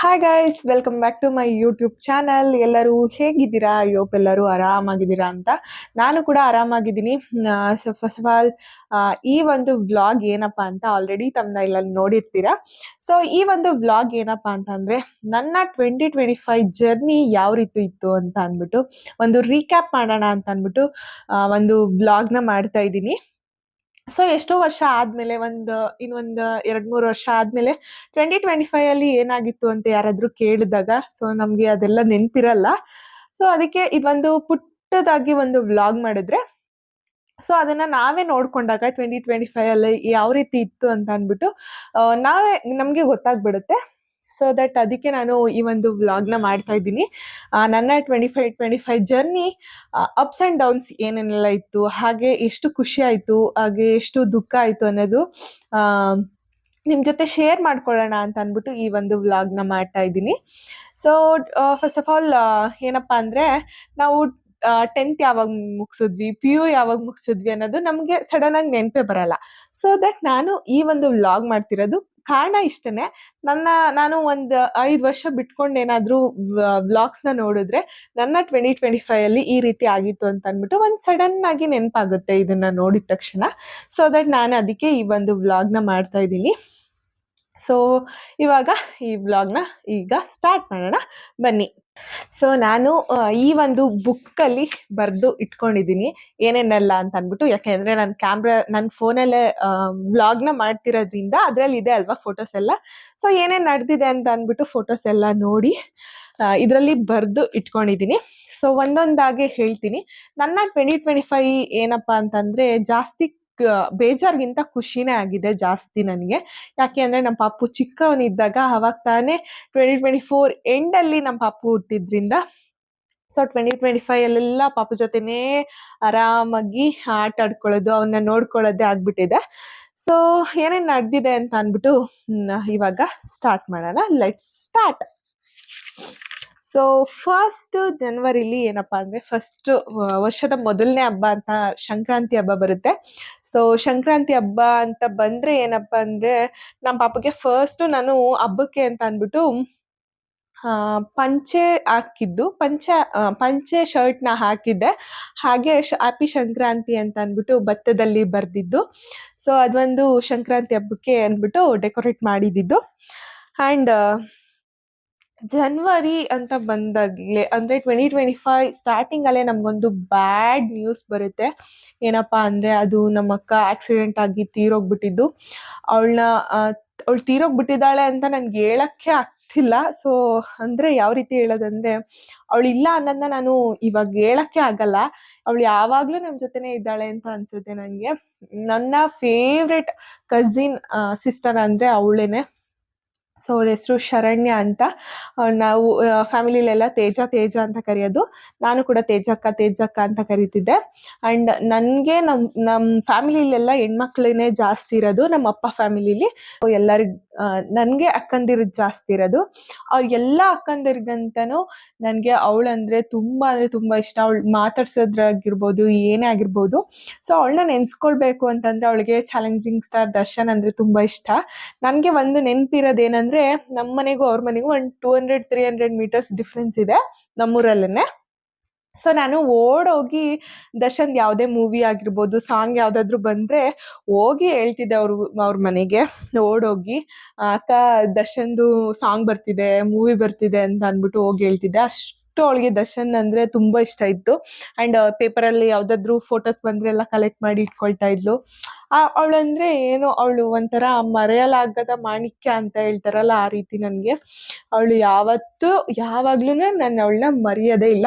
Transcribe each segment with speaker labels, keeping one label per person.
Speaker 1: Hi guys welcome back to my YouTube channel ಎಲ್ಲರೂ ಹೇಗಿದ್ದೀರಾ? ಯೋಪ್ ಎಲ್ಲರೂ ಆರಾಮಾಗಿದ್ದೀರಾ ಅಂತ ನಾನು ಕೂಡ ಆರಾಮಾಗಿದ್ದೀನಿ. ಸೊ ಫಸ್ಟ್ ಆಫ್ ಆಲ್ ಈ ಒಂದು ವ್ಲಾಗ್ ಏನಪ್ಪ ಅಂತ ಆಲ್ರೆಡಿ ತಮ್ಮನ್ನ ಇಲ್ಲಲ್ಲಿ ನೋಡಿರ್ತೀರಾ? ಸೊ ಈ ಒಂದು ವ್ಲಾಗ್ ಏನಪ್ಪ ಅಂತಂದರೆ ನನ್ನ ಟ್ವೆಂಟಿ ಟ್ವೆಂಟಿ ಫೈವ್ ಜರ್ನಿ ಯಾವ ರೀತಿ ಇತ್ತು ಅಂತ ಅಂದ್ಬಿಟ್ಟು ಒಂದು ರೀಕ್ಯಾಪ್ ಮಾಡೋಣ ಅಂತ ಅಂದ್ಬಿಟ್ಟು ಒಂದು ವ್ಲಾಗ್ನ ಮಾಡ್ತಾ ಇದ್ದೀನಿ. ಸೊ ಎಷ್ಟೋ ವರ್ಷ ಆದಮೇಲೆ ಒಂದು, ಇನ್ನೊಂದು ಎರಡು ಮೂರು ವರ್ಷ ಆದಮೇಲೆ ಟ್ವೆಂಟಿ ಟ್ವೆಂಟಿ ಫೈವ್ ಅಲ್ಲಿ ಏನಾಗಿತ್ತು ಅಂತ ಯಾರಾದರೂ ಕೇಳಿದಾಗ ಸೊ ನಮಗೆ ಅದೆಲ್ಲ ನೆನಪಿರಲ್ಲ. ಸೊ ಅದಕ್ಕೆ ಇದೊಂದು ಪುಟ್ಟದಾಗಿ ಒಂದು ವ್ಲಾಗ್ ಮಾಡಿದ್ರೆ ಸೊ ಅದನ್ನ ನಾವೇ ನೋಡ್ಕೊಂಡಾಗ ಟ್ವೆಂಟಿ ಟ್ವೆಂಟಿ ಫೈವ್ ಅಲ್ಲಿ ಯಾವ ರೀತಿ ಇತ್ತು ಅಂತ ಅಂದ್ಬಿಟ್ಟು ನಾವೇ, ನಮಗೆ ಗೊತ್ತಾಗ್ಬಿಡುತ್ತೆ. ಸೊ ದಟ್ ಅದಕ್ಕೆ ನಾನು ಈ ಒಂದು ವ್ಲಾಗ್ನ ಮಾಡ್ತಾ ಇದ್ದೀನಿ. ನನ್ನ twenty five twenty five journey ups and downs ಏನೇನೆಲ್ಲ ಇತ್ತು, ಹಾಗೆ ಎಷ್ಟು ಖುಷಿ ಆಯಿತು, ಹಾಗೆ ಎಷ್ಟು ದುಃಖ ಆಯಿತು ಅನ್ನೋದು ನಿಮ್ಮ ಜೊತೆ ಶೇರ್ ಮಾಡ್ಕೊಳ್ಳೋಣ ಅಂತ ಅಂದ್ಬಿಟ್ಟು ಈ ಒಂದು ವ್ಲಾಗ್ನ ಮಾಡ್ತಾ ಇದ್ದೀನಿ. ಸೊ ಫಸ್ಟ್ ಆಫ್ ಆಲ್ ಏನಪ್ಪ ಅಂದರೆ ನಾವು ಟೆಂತ್ ಯಾವಾಗ ಮುಗಿಸಿದ್ವಿ ಪಿ ಯು ಯಾವಾಗ ಮುಗಿಸಿದ್ವಿ ಅನ್ನೋದು ನಮಗೆ ಸಡನ್ನಾಗಿ ನೆನಪೇ ಬರಲ್ಲ. ಸೊ ದಟ್ ನಾನು ಈ ಒಂದು ವ್ಲಾಗ್ ಮಾಡ್ತಿರೋದು ಕಾರಣ ಇಷ್ಟೇ ನನ್ನ, ನಾನು ಒಂದು ಐದು ವರ್ಷ ಬಿಟ್ಕೊಂಡು ಏನಾದರೂ ವ್ಲಾಗ್ಸ್ನ ನೋಡಿದ್ರೆ ನನ್ನ ಟ್ವೆಂಟಿ ಟ್ವೆಂಟಿ ಫೈವಲ್ಲಿ ಈ ರೀತಿ ಆಗಿತ್ತು ಅಂತ ಅಂದ್ಬಿಟ್ಟು ಒಂದು ಸಡನ್ ಆಗಿ ನೆನಪಾಗುತ್ತೆ ಇದನ್ನು ನೋಡಿದ ತಕ್ಷಣ. ಸೊ ದಟ್ ನಾನು ಅದಕ್ಕೆ ಈ ಒಂದು ವ್ಲಾಗ್ನ ಮಾಡ್ತಾ ಇದ್ದೀನಿ. ಸೊ ಇವಾಗ ಈ ಬ್ಲಾಗ್ನ ಈಗ ಸ್ಟಾರ್ಟ್ ಮಾಡೋಣ. ಬನ್ನಿ. ಸೊ ನಾನು ಈ ಒಂದು ಬುಕ್ಕಲ್ಲಿ ಬರೆದು ಇಟ್ಕೊಂಡಿದ್ದೀನಿ. ಏನೇನೆಲ್ಲ ಅಂತ ಅಂದ್ಬಿಟ್ಟು, ಯಾಕೆಂದರೆ ನನ್ನ ಕ್ಯಾಮ್ರಾ ನನ್ನ ಫೋನಲ್ಲೇ ವ್ಲಾಗ್ನ ಮಾಡ್ತಿರೋದ್ರಿಂದ ಅದರಲ್ಲಿ ಇದೆ ಅಲ್ವಾ ಫೋಟೋಸ್ ಎಲ್ಲ. ಸೊ ಏನೇನು ನಡೆದಿದೆ ಅಂತ ಅಂದ್ಬಿಟ್ಟು ಫೋಟೋಸ್ ಎಲ್ಲ ನೋಡಿ ಇದರಲ್ಲಿ ಬರೆದು ಇಟ್ಕೊಂಡಿದ್ದೀನಿ. ಸೊ ಒಂದೊಂದಾಗಿ ಹೇಳ್ತೀನಿ. ನನ್ನ ಟ್ವೆಂಟಿ ಟ್ವೆಂಟಿ ಫೈವ್ ಏನಪ್ಪ ಅಂತಂದರೆ ಜಾಸ್ತಿ ಬೇಜಾರ್ಗಿಂತ ಖುಷಿನೇ ಆಗಿದೆ ಜಾಸ್ತಿ ನನಗೆ. ಯಾಕೆ ಅಂದರೆ ನಮ್ಮ ಪಾಪು ಚಿಕ್ಕವನಿದ್ದಾಗ ಅವಾಗ ತಾನೇ ಟ್ವೆಂಟಿ ಟ್ವೆಂಟಿ ಫೋರ್ ಎಂಡಲ್ಲಿ ನಮ್ಮ ಪಾಪು ಹುಟ್ಟಿದ್ರಿಂದ ಸೊ ಟ್ವೆಂಟಿ ಟ್ವೆಂಟಿ ಫೈವಲ್ಲೆಲ್ಲ ಪಾಪು ಜೊತೆನೇ ಆರಾಮಾಗಿ ಆಟ ಆಡ್ಕೊಳ್ಳೋದು ಅವನ್ನ ನೋಡ್ಕೊಳ್ಳೋದೇ ಆಗ್ಬಿಟ್ಟಿದೆ. ಸೊ ಏನೇನು ನಡೆದಿದೆ ಅಂತ ಅಂದ್ಬಿಟ್ಟು ಇವಾಗ ಸ್ಟಾರ್ಟ್ ಮಾಡೋಣ. ಲೆಟ್ಸ್ ಸ್ಟಾರ್ಟ್ ಸೊ ಫಸ್ಟ್ ಜನವರಿಲಿ ಏನಪ್ಪ ಅಂದರೆ ಫಸ್ಟ್ ವರ್ಷದ ಮೊದಲನೇ ಹಬ್ಬ ಅಂತ ಸಂಕ್ರಾಂತಿ ಹಬ್ಬ ಬರುತ್ತೆ. ಸೊ ಸಂಕ್ರಾಂತಿ ಹಬ್ಬ ಅಂತ ಬಂದರೆ ಏನಪ್ಪ ಅಂದರೆ ನಮ್ಮ ಪಾಪಗೆ ಫಸ್ಟ್ ನಾನು ಹಬ್ಬಕ್ಕೆ ಅಂತ ಅಂದ್ಬಿಟ್ಟು ಪಂಚೆ ಹಾಕಿದ್ದು. ಪಂಚೆ ಪಂಚೆ ಶರ್ಟ್ನ ಹಾಕಿದ್ದೆ. ಹಾಗೆ ಹ್ಯಾಪಿ ಸಂಕ್ರಾಂತಿ ಅಂತ ಅಂದ್ಬಿಟ್ಟು ಭತ್ತದಲ್ಲಿ ಬರೆದಿದ್ದು. ಸೊ ಅದೊಂದು ಸಂಕ್ರಾಂತಿ ಹಬ್ಬಕ್ಕೆ ಅಂದ್ಬಿಟ್ಟು ಡೆಕೋರೇಟ್ ಮಾಡಿದ್ದು. ಆ್ಯಂಡ್ ಜನ್ವರಿ ಅಂತ ಬಂದಾಗಲೇ, ಅಂದರೆ ಟ್ವೆಂಟಿ ಟ್ವೆಂಟಿ ಫೈವ್ ಸ್ಟಾರ್ಟಿಂಗಲ್ಲೇ ನಮಗೊಂದು ಬ್ಯಾಡ್ ನ್ಯೂಸ್ ಬರುತ್ತೆ. ಏನಪ್ಪ ಅಂದರೆ ಅದು ನಮ್ಮ ಅಕ್ಕ ಆಕ್ಸಿಡೆಂಟ್ ಆಗಿ ತೀರೋಗ್ಬಿಟ್ಟಿದ್ದು. ಅವಳನ್ನ ಅವಳು ತೀರೋಗ್ಬಿಟ್ಟಿದ್ದಾಳೆ ಅಂತ ನನಗೆ ಹೇಳೋಕ್ಕೆ ಆಗ್ತಿಲ್ಲ. ಸೊ ಅಂದರೆ ಯಾವ ರೀತಿ ಹೇಳೋದಂದ್ರೆ, ಅವಳು ಇಲ್ಲ ಅನ್ನೋದನ್ನ ನಾನು ಇವಾಗ ಹೇಳೋಕ್ಕೆ ಆಗಲ್ಲ. ಅವಳು ಯಾವಾಗಲೂ ನಮ್ಮ ಜೊತೆನೇ ಇದ್ದಾಳೆ ಅಂತ ಅನಿಸುತ್ತೆ ನನಗೆ ನನ್ನ ಫೇವ್ರೆಟ್ ಕಝಿನ್ ಸಿಸ್ಟರ್ ಅಂದರೆ ಅವಳೇನೆ. ಸೊ ಅವ್ರ ಹೆಸರು ಶರಣ್ಯ ಅಂತ. ನಾವು ಫ್ಯಾಮಿಲಿಲೆಲ್ಲ ತೇಜ ತೇಜ ಅಂತ ಕರೆಯೋದು. ನಾನು ಕೂಡ ತೇಜಕ್ಕ ತೇಜಕ್ಕ ಅಂತ ಕರಿತಿದ್ದೆ. ಆ್ಯಂಡ್ ನನಗೆ ನಮ್ಮ ನಮ್ಮ ಫ್ಯಾಮಿಲಿಲೆಲ್ಲ ಹೆಣ್ಮಕ್ಳೇ ಜಾಸ್ತಿ ಇರೋದು ನಮ್ಮ ಅಪ್ಪ ಫ್ಯಾಮಿಲಿಲಿ. ಎಲ್ಲರಿಗೂ ನನಗೆ ಅಕ್ಕಂದಿರು ಜಾಸ್ತಿ ಇರೋದು. ಅವ್ರ ಎಲ್ಲ ಅಕ್ಕಂದಿರಿಗಂತನೂ ನನಗೆ ಅವಳಂದರೆ ತುಂಬ ಅಂದರೆ ತುಂಬ ಇಷ್ಟ. ಅವಳು ಮಾತಾಡ್ಸೋದ್ರಾಗಿರ್ಬೋದು, ಏನೇ ಆಗಿರ್ಬೋದು. ಸೊ ಅವಳನ್ನ ನೆನೆಸ್ಕೊಳ್ಬೇಕು ಅಂತಂದರೆ ಅವಳಿಗೆ ಚಾಲೆಂಜಿಂಗ್ ಸ್ಟಾರ್ ದರ್ಶನ್ ಅಂದರೆ ತುಂಬ ಇಷ್ಟ. ನನಗೆ ಒಂದು ನೆನಪಿರೋದೇನೆಂದರೆ ನಮ್ಮ ಮನೆಗೂ ಅವ್ರ ಮನೆಗೂ ಒಂದು two hundred three hundred metres difference ಇದೆ ನಮ್ಮೂರಲ್ಲೇ ಸೊ ನಾನು ಓಡೋಗಿ ದರ್ಶನ್ ಯಾವುದೇ ಮೂವಿ ಆಗಿರ್ಬೋದು ಸಾಂಗ್ ಯಾವುದಾದ್ರೂ ಬಂದ್ರೆ ಹೋಗಿ ಹೇಳ್ತಿದ್ದೆ ಅವ್ರ ಅವ್ರ ಮನೆಗೆ. ಓಡೋಗಿ, ಅಕ್ಕ ದರ್ಶನ್ದು ಸಾಂಗ್ ಬರ್ತಿದೆ ಮೂವಿ ಬರ್ತಿದೆ ಅಂತ ಅಂದ್ಬಿಟ್ಟು ಹೋಗಿ ಹೇಳ್ತಿದ್ದೆ. ಅಷ್ಟು ಅವಳಿಗೆ ದರ್ಶನ್ ಅಂದ್ರೆ ತುಂಬ ಇಷ್ಟ ಇತ್ತು. ಪೇಪರ್ ಪೇಪರಲ್ಲಿ ಯಾವುದಾದ್ರೂ ಫೋಟೋಸ್ ಬಂದ್ರೆ ಎಲ್ಲ ಕಲೆಕ್ಟ್ ಮಾಡಿ ಇಟ್ಕೊಳ್ತಾ ಇದ್ಲು. ಅವಳಂದ್ರೆ ಏನು, ಅವಳು ಒಂಥರ ಮರೆಯಲಾಗದ ಮಾಣಿಕ್ಯ ಅಂತ ಹೇಳ್ತಾರಲ್ಲ ಆ ರೀತಿ ನನಗೆ. ಅವಳು ಯಾವತ್ತೂ, ಯಾವಾಗ್ಲೂ ನಾನು ಅವಳನ್ನ ಮರೆಯೋದೇ ಇಲ್ಲ.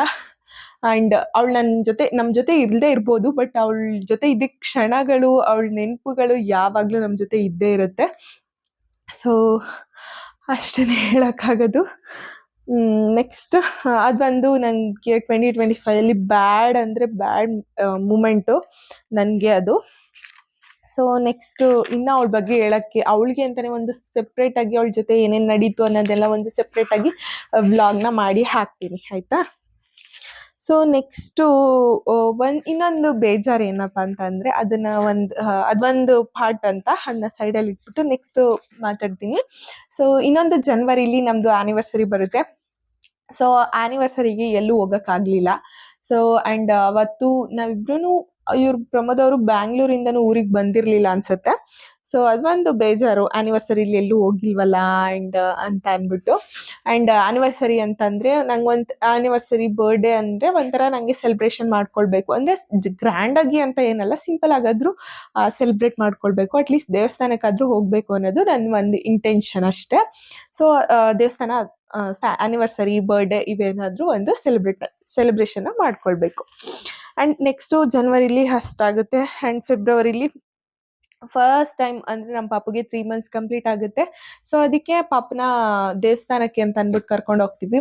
Speaker 1: ಆ್ಯಂಡ್ ಅವಳು ನನ್ನ ಜೊತೆ ನಮ್ಮ ಜೊತೆ ಇಲ್ಲದೆ ಇರ್ಬೋದು ಬಟ್ ಅವಳ ಜೊತೆ ಇದ್ದ ಕ್ಷಣಗಳು, ಅವಳ ನೆನಪುಗಳು ಯಾವಾಗಲೂ ನಮ್ಮ ಜೊತೆ ಇದ್ದೇ ಇರುತ್ತೆ. ಸೊ ಅಷ್ಟೇ ಹೇಳೋಕ್ಕಾಗೋದು. ನೆಕ್ಸ್ಟ್ ಅದೊಂದು ನನಗೆ ಟ್ವೆಂಟಿ ಟ್ವೆಂಟಿ ಫೈವಲ್ಲಿ ಬ್ಯಾಡ್ ಅಂದರೆ ಬ್ಯಾಡ್ ಮೂಮೆಂಟು ನನಗೆ ಅದು. ಸೊ ನೆಕ್ಸ್ಟು ಇನ್ನು ಅವಳ ಬಗ್ಗೆ ಹೇಳೋಕ್ಕೆ, ಅವಳಿಗೆ ಅಂತಲೇ ಒಂದು ಸೆಪ್ರೇಟಾಗಿ ಅವಳ ಜೊತೆ ಏನೇನು ನಡೀತು ಅನ್ನೋದೆಲ್ಲ ಒಂದು ಸೆಪ್ರೇಟಾಗಿ ವ್ಲಾಗ್ನ ಮಾಡಿ ಹಾಕ್ತೀನಿ, ಆಯಿತಾ? ಸೊ ನೆಕ್ಸ್ಟು ಒಂದು ಇನ್ನೊಂದು ಬೇಜಾರು ಏನಪ್ಪ ಅಂತಂದರೆ, ಅದನ್ನು ಒಂದು ಅದೊಂದು ಪಾರ್ಟ್ ಅಂತ ಅದನ್ನ ಸೈಡಲ್ಲಿ ಇಟ್ಬಿಟ್ಟು ನೆಕ್ಸ್ಟು ಮಾತಾಡ್ತೀನಿ. ಸೊ ಇನ್ನೊಂದು ಜನ್ವರಿಲಿ ನಮ್ಮದು ಆ್ಯನಿವರ್ಸರಿ ಬರುತ್ತೆ. ಸೊ ಆನಿವರ್ಸರಿಗೆ ಎಲ್ಲೂ ಹೋಗೋಕ್ಕಾಗಲಿಲ್ಲ. ಸೊ ಅಂಡ್ ಅವತ್ತು ನಾವಿಬ್ರೂ ಇವ್ರು ಪ್ರಮೋದ್ ಅವರು ಬ್ಯಾಂಗ್ಳೂರಿಂದನೂ ಊರಿಗೆ ಬಂದಿರಲಿಲ್ಲ ಅನ್ಸುತ್ತೆ. ಸೊ ಅದೊಂದು ಬೇಜಾರು ಆ್ಯನಿವರ್ಸರಿಲಿ ಎಲ್ಲೂ ಹೋಗಿಲ್ವಲ್ಲ ಆ್ಯಂಡ್ ಅಂತ ಅಂದ್ಬಿಟ್ಟು ಆ್ಯಂಡ್ ಆ್ಯನಿವರ್ಸರಿ ಅಂತಂದರೆ ನಂಗೆ ಒಂದು ಆ್ಯನಿವರ್ಸರಿ ಬರ್ಡೇ ಅಂದರೆ ಒಂಥರ ನನಗೆ ಸೆಲೆಬ್ರೇಷನ್ ಮಾಡ್ಕೊಳ್ಬೇಕು. ಅಂದರೆ ಗ್ರ್ಯಾಂಡಾಗಿ ಅಂತ ಏನಲ್ಲ ಸಿಂಪಲ್ ಆಗಾದರೂ ಸೆಲೆಬ್ರೇಟ್ ಮಾಡ್ಕೊಳ್ಬೇಕು. ಅಟ್ಲೀಸ್ಟ್ ದೇವಸ್ಥಾನಕ್ಕಾದರೂ ಹೋಗಬೇಕು ಅನ್ನೋದು ನನ್ನ ಒಂದು ಇಂಟೆನ್ಷನ್ ಅಷ್ಟೇ. ಸೊ ದೇವಸ್ಥಾನ ಆ್ಯನಿವರ್ಸರಿ ಬರ್ಡೇ ಇವೇನಾದರೂ ಒಂದು ಸೆಲೆಬ್ರೇಟ್ ಸೆಲೆಬ್ರೇಷನ್ನ ಮಾಡ್ಕೊಳ್ಬೇಕು. ಆ್ಯಂಡ್ ನೆಕ್ಸ್ಟು ಜನ್ವರಿಲಿ ಅಷ್ಟಾಗುತ್ತೆ. ಆ್ಯಂಡ್ ಫೆಬ್ರವರಿಲಿ ಫಸ್ಟ್ ಟೈಮ್ ಅಂದ್ರೆ ನಮ್ಮ ಪಾಪುಗೆ ತ್ರೀ ಮಂತ್ಸ್ ಕಂಪ್ಲೀಟ್ ಆಗುತ್ತೆ. ಸೊ ಅದಕ್ಕೆ ಪಾಪನ ದೇವಸ್ಥಾನಕ್ಕೆ ಅಂತ ಅಂದ್ಬಿಟ್ಟು ಕರ್ಕೊಂಡು ಹೋಗ್ತೀವಿ.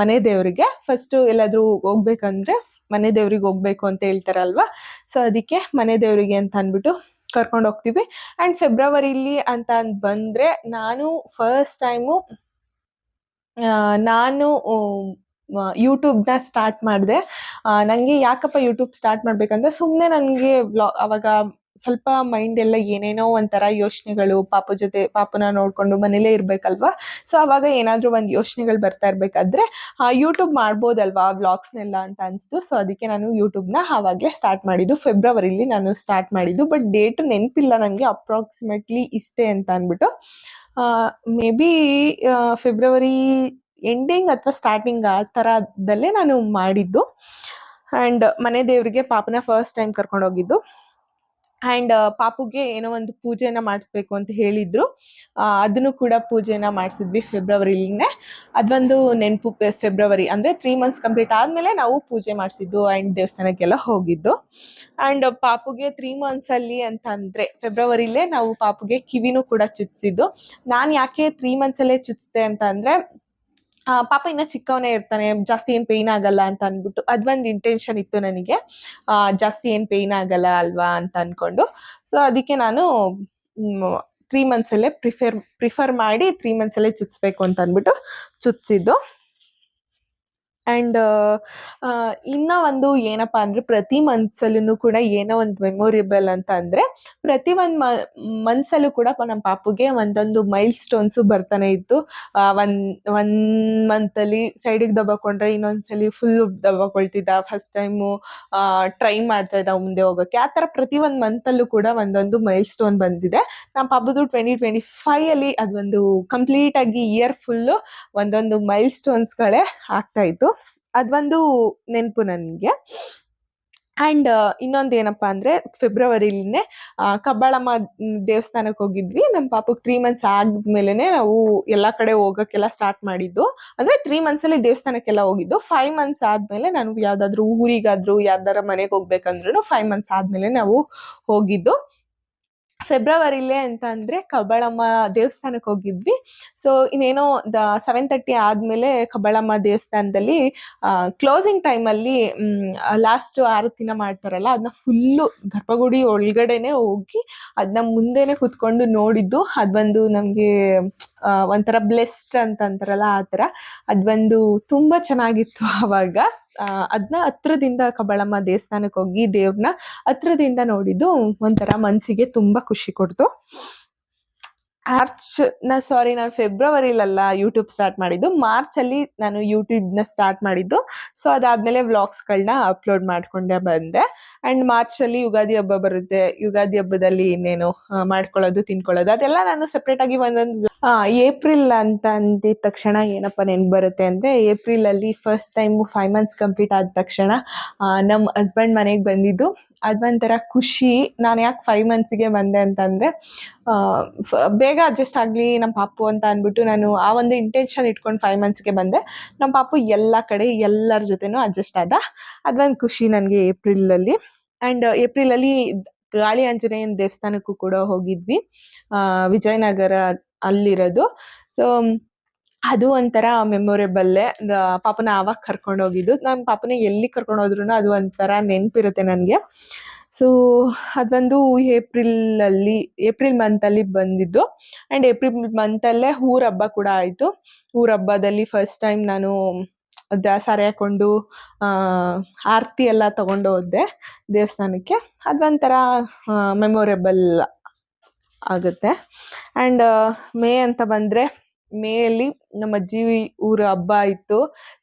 Speaker 1: ಮನೆ ದೇವರಿಗೆ. ಫಸ್ಟ್ ಎಲ್ಲಾದ್ರೂ ಹೋಗ್ಬೇಕಂದ್ರೆ ಮನೆ ದೇವ್ರಿಗೆ ಹೋಗ್ಬೇಕು ಅಂತ ಹೇಳ್ತಾರಲ್ವಾ? ಸೊ ಅದಕ್ಕೆ ಮನೆ ದೇವರಿಗೆ ಅಂತ ಅಂದ್ಬಿಟ್ಟು ಕರ್ಕೊಂಡು ಹೋಗ್ತೀವಿ. ಆ್ಯಂಡ್ ಫೆಬ್ರವರಿಲಿ ಅಂತ ಅಂದ್ ಬಂದರೆ ನಾನು ಫಸ್ಟ್ ಟೈಮು ನಾನು ಯೂಟ್ಯೂಬ್ನ ಸ್ಟಾರ್ಟ್ ಮಾಡಿದೆ. ನನಗೆ ಯಾಕಪ್ಪ ಯೂಟ್ಯೂಬ್ ಸ್ಟಾರ್ಟ್ ಮಾಡಬೇಕಂದ್ರೆ ಸುಮ್ಮನೆ ನನಗೆ ವ್ಲಾ ಅವಾಗ ಸ್ವಲ್ಪ ಮೈಂಡ್ ಎಲ್ಲ ಏನೇನೋ ಒಂಥರ ಯೋಚನೆಗಳು ಪಾಪು ಜೊತೆ ಪಾಪನ ನೋಡಿಕೊಂಡು ಮನೇಲೇ ಇರಬೇಕಲ್ವಾ? ಸೊ ಅವಾಗ ಏನಾದರೂ ಒಂದು ಯೋಚನೆಗಳು ಬರ್ತಾ ಇರಬೇಕಾದ್ರೆ ಯೂಟ್ಯೂಬ್ ಮಾಡ್ಬೋದಲ್ವಾ ವ್ಲಾಗ್ಸ್ನೆಲ್ಲ ಅಂತ ಅನಿಸ್ತು. ಸೊ ಅದಕ್ಕೆ ನಾನು ಯೂಟ್ಯೂಬ್ನ ಆವಾಗಲೇ ಸ್ಟಾರ್ಟ್ ಮಾಡಿದ್ದು. ಫೆಬ್ರವರಿಲಿ ನಾನು ಸ್ಟಾರ್ಟ್ ಮಾಡಿದ್ದು. ಬಟ್ ಡೇಟ್ ನೆನಪಿಲ್ಲ ನನಗೆ ಅಪ್ರಾಕ್ಸಿಮೇಟ್ಲಿ ಇಷ್ಟೇ ಅಂತ ಅಂದ್ಬಿಟ್ಟು ಮೇ ಬಿ ಫೆಬ್ರವರಿ ಎಂಡಿಂಗ್ ಅಥವಾ ಸ್ಟಾರ್ಟಿಂಗ್ ಆ ಥರದಲ್ಲೇ ನಾನು ಮಾಡಿದ್ದು. ಆ್ಯಂಡ್ ಮನೆ ದೇವರಿಗೆ ಪಾಪನ ಫಸ್ಟ್ ಟೈಮ್ ಕರ್ಕೊಂಡು ಹೋಗಿದ್ದು ಆ್ಯಂಡ್ ಪಾಪುಗೆ ಏನೋ ಒಂದು ಪೂಜೆನ ಮಾಡಿಸ್ಬೇಕು ಅಂತ ಹೇಳಿದ್ರು. ಅದನ್ನು ಕೂಡ ಪೂಜೆನ ಮಾಡಿಸಿದ್ವಿ ಫೆಬ್ರವರಿಲಿನೇ ಅದೊಂದು ನೆನಪು ಫೆಬ್ರವರಿ ಅಂದರೆ ತ್ರೀ ಮಂತ್ಸ್ ಕಂಪ್ಲೀಟ್ ಆದಮೇಲೆ ನಾವು ಪೂಜೆ ಮಾಡಿಸಿದ್ದು ಆ್ಯಂಡ್ ದೇವಸ್ಥಾನಕ್ಕೆಲ್ಲ ಹೋಗಿದ್ದು. ಆ್ಯಂಡ್ ಪಾಪುಗೆ ತ್ರೀ ಮಂತ್ಸಲ್ಲಿ ಅಂತಂದರೆ ಫೆಬ್ರವರಿಲೇ ನಾವು ಪಾಪುಗೆ ಕಿವಿನೂ ಕೂಡ ಚುಚ್ಚಿದ್ದು. ನಾನು ಯಾಕೆ ತ್ರೀ ಮಂತ್ಸಲ್ಲೇ ಚುಚ್ಚಿದೆ ಅಂತ ಅಂದರೆ ಪಾಪ ಇನ್ನ ಚಿಕ್ಕವನೇ ಇರ್ತಾನೆ, ಜಾಸ್ತಿ ಏನು ಪೇಯ್ನ್ ಆಗಲ್ಲ ಅಂತ ಅಂದ್ಬಿಟ್ಟು ಅದೊಂದು ಇಂಟೆನ್ಷನ್ ಇತ್ತು ನನಗೆ. ಜಾಸ್ತಿ ಏನು ಪೇಯ್ನ್ ಆಗಲ್ಲ ಅಲ್ವಾ ಅಂತ ಅಂದ್ಕೊಂಡು ಸೊ ಅದಕ್ಕೆ ನಾನು ತ್ರೀ ಮಂತ್ಸಲ್ಲೇ ಪ್ರಿಫೇರ್ ಪ್ರಿಫರ್ ಮಾಡಿ ತ್ರೀ ಮಂತ್ಸಲ್ಲೇ ಚುಚ್ಬೇಕು ಅಂತ ಅಂದ್ಬಿಟ್ಟು ಚುಚ್ಚಿದ್ದು ಆ್ಯಂಡ್ ಇನ್ನೂ ಒಂದು ಏನಪ್ಪ ಅಂದರೆ ಪ್ರತಿ ಮನ್ಸಲ್ಲೂ ಕೂಡ ಏನೋ ಒಂದು ಮೆಮೊರೇಬಲ್ ಅಂತ ಅಂದರೆ ಪ್ರತಿ ಒಂದು ಮಂತ್ಸಲ್ಲೂ ಕೂಡ ನಮ್ಮ ಪಾಪುಗೆ ಒಂದೊಂದು ಮೈಲ್ ಸ್ಟೋನ್ಸು ಬರ್ತಾನೆ ಇತ್ತು. ಒಂದು ಒನ್ ಮಂತಲ್ಲಿ ಸೈಡಿಗೆ ದಬ್ಬಾಕೊಂಡ್ರೆ ಇನ್ನೊಂದ್ಸಲಿ ಫುಲ್ಲು ದಬ್ಬಾಕೊಳ್ತಿದ್ದ. ಫಸ್ಟ್ ಟೈಮು ಟ್ರೈ ಮಾಡ್ತಾ ಇದ್ದ ಮುಂದೆ ಹೋಗೋಕ್ಕೆ ಆ ಥರ ಪ್ರತಿ ಒಂದು ಮಂತಲ್ಲೂ ಕೂಡ ಒಂದೊಂದು ಮೈಲ್ ಸ್ಟೋನ್ ಬಂದಿದೆ. ನಮ್ಮ ಪಾಪದು ಟ್ವೆಂಟಿ ಟ್ವೆಂಟಿ ಫೈಯಲ್ಲಿ ಅದೊಂದು ಕಂಪ್ಲೀಟಾಗಿ ಇಯರ್ ಫುಲ್ಲು ಒಂದೊಂದು ಮೈಲ್ ಸ್ಟೋನ್ಸ್ಗಳೇ ಆಗ್ತಾ ಇತ್ತು. ಅದೊಂದು ನೆನಪು ನನಗೆ. ಆ್ಯಂಡ್ ಇನ್ನೊಂದು ಏನಪ್ಪ ಅಂದರೆ ಫೆಬ್ರವರಿಲಿನೇ ಕಬ್ಬಾಳಮ್ಮ ದೇವಸ್ಥಾನಕ್ಕೆ ಹೋಗಿದ್ವಿ. ನಮ್ಮ ಪಾಪಕ್ಕೆ ತ್ರೀ ಮಂತ್ಸ್ ಆದಮೇಲೆ ನಾವು ಎಲ್ಲ ಕಡೆ ಹೋಗೋಕ್ಕೆಲ್ಲ ಸ್ಟಾರ್ಟ್ ಮಾಡಿದ್ದು. ಅಂದರೆ ತ್ರೀ ಮಂತ್ಸಲ್ಲಿ ದೇವಸ್ಥಾನಕ್ಕೆಲ್ಲ ಹೋಗಿದ್ದು. ಫೈವ್ ಮಂತ್ಸ್ ಆದಮೇಲೆ ನಾನು ಯಾವುದಾದ್ರೂ ಊರಿಗಾದರೂ ಯಾವ್ದಾರ ಮನೆಗೆ ಹೋಗ್ಬೇಕಂದ್ರೂ ಫೈವ್ ಮಂತ್ಸ್ ಆದಮೇಲೆ ನಾವು ಹೋಗಿದ್ದು. ಫೆಬ್ರವರಿಲೇ ಅಂತ ಅಂದರೆ ಕಬ್ಬಾಳಮ್ಮ ದೇವಸ್ಥಾನಕ್ಕೆ ಹೋಗಿದ್ವಿ. ಸೊ ಇನ್ನೇನೋ ದ ಸೆವೆನ್ ತರ್ಟಿ ಆದಮೇಲೆ ಕಬ್ಬಾಳಮ್ಮ ದೇವಸ್ಥಾನದಲ್ಲಿ ಕ್ಲೋಸಿಂಗ್ ಟೈಮಲ್ಲಿ ಲಾಸ್ಟ್ ಆರತಿನ ಮಾಡ್ತಾರಲ್ಲ ಅದನ್ನ ಫುಲ್ಲು ಗರ್ಭಗುಡಿ ಒಳಗಡೆನೆ ಹೋಗಿ ಅದನ್ನ ಮುಂದೆನೆ ಕುತ್ಕೊಂಡು ನೋಡಿದ್ದು. ಅದೊಂದು ನಮಗೆ ಒಂಥರ ಬ್ಲೆಸ್ಡ್ ಅಂತ ಅಂತಾರಲ್ಲ ಆ ಥರ. ಅದೊಂದು ತುಂಬ ಚೆನ್ನಾಗಿತ್ತು ಆವಾಗ ಅದನ್ನ ಹತ್ರದಿಂದ ಕಬಳಮ್ಮ ದೇವಸ್ಥಾನಕ್ಕೆ ಹೋಗಿ ದೇವ್ರನ್ನ ಹತ್ರದಿಂದ ನೋಡಿದ್ದು ಒಂಥರ ಮನಸ್ಸಿಗೆ ತುಂಬ ಖುಷಿ ಕೊಡ್ತು. ಮಾರ್ಚ್ ನಾ ಸಾರಿ ನಾನು ಫೆಬ್ರವರಿಲಲ್ಲ ಯೂಟ್ಯೂಬ್ ಸ್ಟಾರ್ಟ್ ಮಾಡಿದ್ದು. ಮಾರ್ಚಲ್ಲಿ ನಾನು ಯೂಟ್ಯೂಬ್ನ ಸ್ಟಾರ್ಟ್ ಮಾಡಿದ್ದು. ಸೊ ವ್ಲಾಗ್ಸ್ ವ್ಲಾಗ್ಸ್ಗಳನ್ನ ಅಪ್ಲೋಡ್ ಮಾಡ್ಕೊಂಡೆ ಬಂದೆ. ಮಾರ್ಚ್ ಮಾರ್ಚಲ್ಲಿ ಯುಗಾದಿ ಹಬ್ಬ ಬರುತ್ತೆ. ಯುಗಾದಿ ಹಬ್ಬದಲ್ಲಿ ಇನ್ನೇನು ಮಾಡ್ಕೊಳ್ಳೋದು, ತಿನ್ಕೊಳ್ಳೋದು, ಅದೆಲ್ಲ ನಾನು ಸಪ್ರೇಟಾಗಿ ಒಂದೊಂದು ಏಪ್ರಿಲ್ ಅಂತ ಅಂದಿದ ತಕ್ಷಣ ಏನಪ್ಪ ನೆನ್ಪು ಬರುತ್ತೆ ಅಂದರೆ ಏಪ್ರಿಲಲ್ಲಿ first time five months complete ಆದ ತಕ್ಷಣ ನಮ್ಮ ಹಸ್ಬೆಂಡ್ ಮನೆಗೆ ಬಂದಿದ್ದು. ಅದೊಂಥರ ಖುಷಿ, ನಾನು ಯಾಕೆ ಫೈವ್ ಮಂತ್ಸಿಗೆ ಬಂದೆ ಅಂತಂದರೆ ಬೇಗ ಅಡ್ಜಸ್ಟ್ ಆಗಲಿ ನಮ್ಮ ಪಾಪು ಅಂತ ಅಂದ್ಬಿಟ್ಟು ನಾನು ಆ ಒಂದು ಇಂಟೆನ್ಷನ್ ಇಟ್ಕೊಂಡು ಫೈವ್ ಮಂತ್ಸ್ಗೆ ಬಂದೆ. ನಮ್ಮ ಪಾಪು ಎಲ್ಲ ಕಡೆ ಎಲ್ಲರ ಜೊತೆನೂ ಅಡ್ಜಸ್ಟ್ ಆದ. ಅದೊಂದು ಖುಷಿ ನನಗೆ ಏಪ್ರಿಲಲ್ಲಿ ಆ್ಯಂಡ್ ಏಪ್ರಿಲಲ್ಲಿ ಗಾಳಿ ಆಂಜನೇಯನ ದೇವಸ್ಥಾನಕ್ಕೂ ಕೂಡ ಹೋಗಿದ್ವಿ. ವಿಜಯನಗರ ಅಲ್ಲಿರೋದು. ಸೊ ಅದು ಒಂಥರ ಮೆಮೊರೇಬಲ್ಲೇ ಪಾಪನ ಆವಾಗ ಕರ್ಕೊಂಡು ಹೋಗಿದ್ದು. ನಾನು ಪಾಪನ ಎಲ್ಲಿ ಕರ್ಕೊಂಡು ಹೋದ್ರೂ ಅದು ಒಂಥರ ನೆನಪಿರುತ್ತೆ ನನಗೆ. ಸೊ ಅದೊಂದು ಏಪ್ರಿಲಲ್ಲಿ ಏಪ್ರಿಲ್ ಮಂತಲ್ಲಿ ಬಂದಿದ್ದು. ಆ್ಯಂಡ್ ಏಪ್ರಿಲ್ ಮಂತಲ್ಲೇ ಊರ ಹಬ್ಬ ಕೂಡ ಆಯಿತು. ಊರ ಹಬ್ಬದಲ್ಲಿ ಫಸ್ಟ್ ಟೈಮ್ ನಾನು ದ ಹಾಕೊಂಡು ಆ, ಆರತಿ ಎಲ್ಲ ತಗೊಂಡು ಹೋದೆ ದೇವಸ್ಥಾನಕ್ಕೆ. ಅದೊಂಥರ ಮೆಮೊರೇಬಲ್ ಆಗುತ್ತೆ. ಆ್ಯಂಡ್ ಮೇ ಅಂತ ಬಂದರೆ ಮೇಯಲ್ಲಿ ನಮ್ಮ ಅಜ್ಜಿ ಊರ ಹಬ್ಬ ಇತ್ತು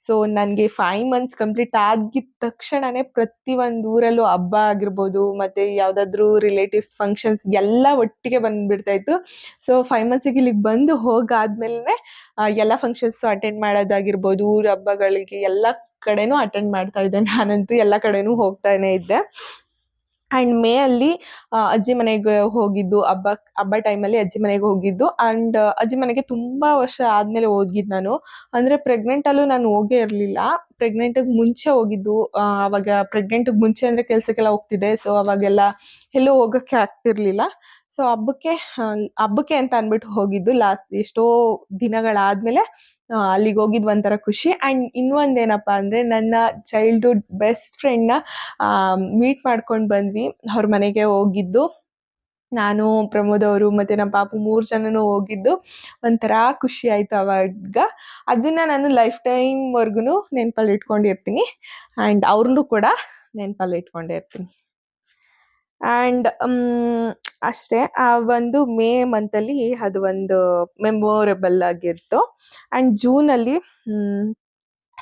Speaker 1: ಸೊ ನನಗೆ ಫೈವ್ ಮಂತ್ಸ್ ಕಂಪ್ಲೀಟ್ ಆಗಿದ ತಕ್ಷಣನೇ ಪ್ರತಿ ಒಂದು ಊರಲ್ಲೂ ಹಬ್ಬ ಆಗಿರ್ಬೋದು, ಮತ್ತೆ ಯಾವುದಾದ್ರೂ ರಿಲೇಟಿವ್ಸ್ ಫಂಕ್ಷನ್ಸ್ ಎಲ್ಲ ಒಟ್ಟಿಗೆ ಬಂದ್ಬಿಡ್ತಾ ಇತ್ತು. ಸೊ ಫೈವ್ ಮಂತ್ಸಿಗೆ ಇಲ್ಲಿಗೆ ಬಂದು ಹೋಗಾದ್ಮೇಲೆ ಎಲ್ಲ ಫಂಕ್ಷನ್ಸ್ ಅಟೆಂಡ್ ಮಾಡೋದಾಗಿರ್ಬೋದು, ಊರ ಹಬ್ಬಗಳಿಗೆ ಎಲ್ಲ ಕಡೆನೂ ಅಟೆಂಡ್ ಮಾಡ್ತಾ ಇದ್ದೆ. ನಾನಂತೂ ಎಲ್ಲ ಕಡೆನೂ ಹೋಗ್ತಾನೆ ಇದ್ದೆ. ಆ್ಯಂಡ್ ಮೇ ಅಲ್ಲಿ ಅಜ್ಜಿ ಮನೆಗೆ ಹೋಗಿದ್ದು, ಹಬ್ಬ ಹಬ್ಬ ಟೈಮಲ್ಲಿ ಅಜ್ಜಿ ಮನೆಗೆ ಹೋಗಿದ್ದು. ಆ್ಯಂಡ್ ಅಜ್ಜಿ ಮನೆಗೆ ತುಂಬ ವರ್ಷ ಆದಮೇಲೆ ಹೋಗಿದ್ದು ನಾನು. ಅಂದರೆ ಪ್ರೆಗ್ನೆಂಟಲ್ಲೂ ನಾನು ಹೋಗೇ ಇರಲಿಲ್ಲ. ಪ್ರೆಗ್ನೆಂಟಿಗೆ ಮುಂಚೆ ಹೋಗಿದ್ದು. ಅವಾಗ ಪ್ರೆಗ್ನೆಂಟಿಗೆ ಮುಂಚೆ ಅಂದರೆ ಕೆಲಸಕ್ಕೆಲ್ಲ ಹೋಗ್ತಿದ್ದೆ. ಸೊ ಅವಾಗೆಲ್ಲ ಎಲ್ಲೂ ಹೋಗೋಕ್ಕೆ ಆಗ್ತಿರ್ಲಿಲ್ಲ. ಸೊ ಹಬ್ಬಕ್ಕೆ ಹಬ್ಬಕ್ಕೆ ಅಂತ ಅಂದ್ಬಿಟ್ಟು ಹೋಗಿದ್ದು ಲಾಸ್ಟ್ ಎಷ್ಟೋ ದಿನಗಳಾದ್ಮೇಲೆ ಅಲ್ಲಿಗೆ ಹೋಗಿದ್ದು ಒಂಥರ ಖುಷಿ. ಆ್ಯಂಡ್ ಇನ್ನೊಂದೇನಪ್ಪ ಅಂದರೆ, ನನ್ನ ಚೈಲ್ಡ್ಹುಡ್ ಬೆಸ್ಟ್ ಫ್ರೆಂಡ್ನ ಮೀಟ್ ಮಾಡ್ಕೊಂಡು ಬಂದ್ವಿ. ಅವ್ರ ಮನೆಗೆ ಹೋಗಿದ್ದು. ನಾನು, ಪ್ರಮೋದ್ ಅವರು ಮತ್ತು ನಮ್ಮ ಪಾಪು ಮೂರು ಜನನೂ ಹೋಗಿದ್ದು. ಒಂಥರ ಖುಷಿ ಆಯಿತು ಅವಾಗ. ಅದನ್ನು ನಾನು ಲೈಫ್ ಟೈಮ್ವರೆಗೂ ನೆನಪಲ್ಲಿ ಇಟ್ಕೊಂಡಿರ್ತೀನಿ. ಆ್ಯಂಡ್ ಅವ್ರನ್ನೂ ಕೂಡ ನೆನಪಲ್ಲಿ ಇಟ್ಕೊಂಡಿರ್ತೀನಿ. ಆ್ಯಂಡ್ ಅಷ್ಟೇ, ಆ ಒಂದು ಮೇ ಮಂತಲ್ಲಿ ಅದು ಒಂದು ಮೆಮೊರೇಬಲ್ ಆಗಿತ್ತು. ಆ್ಯಂಡ್ ಜೂನಲ್ಲಿ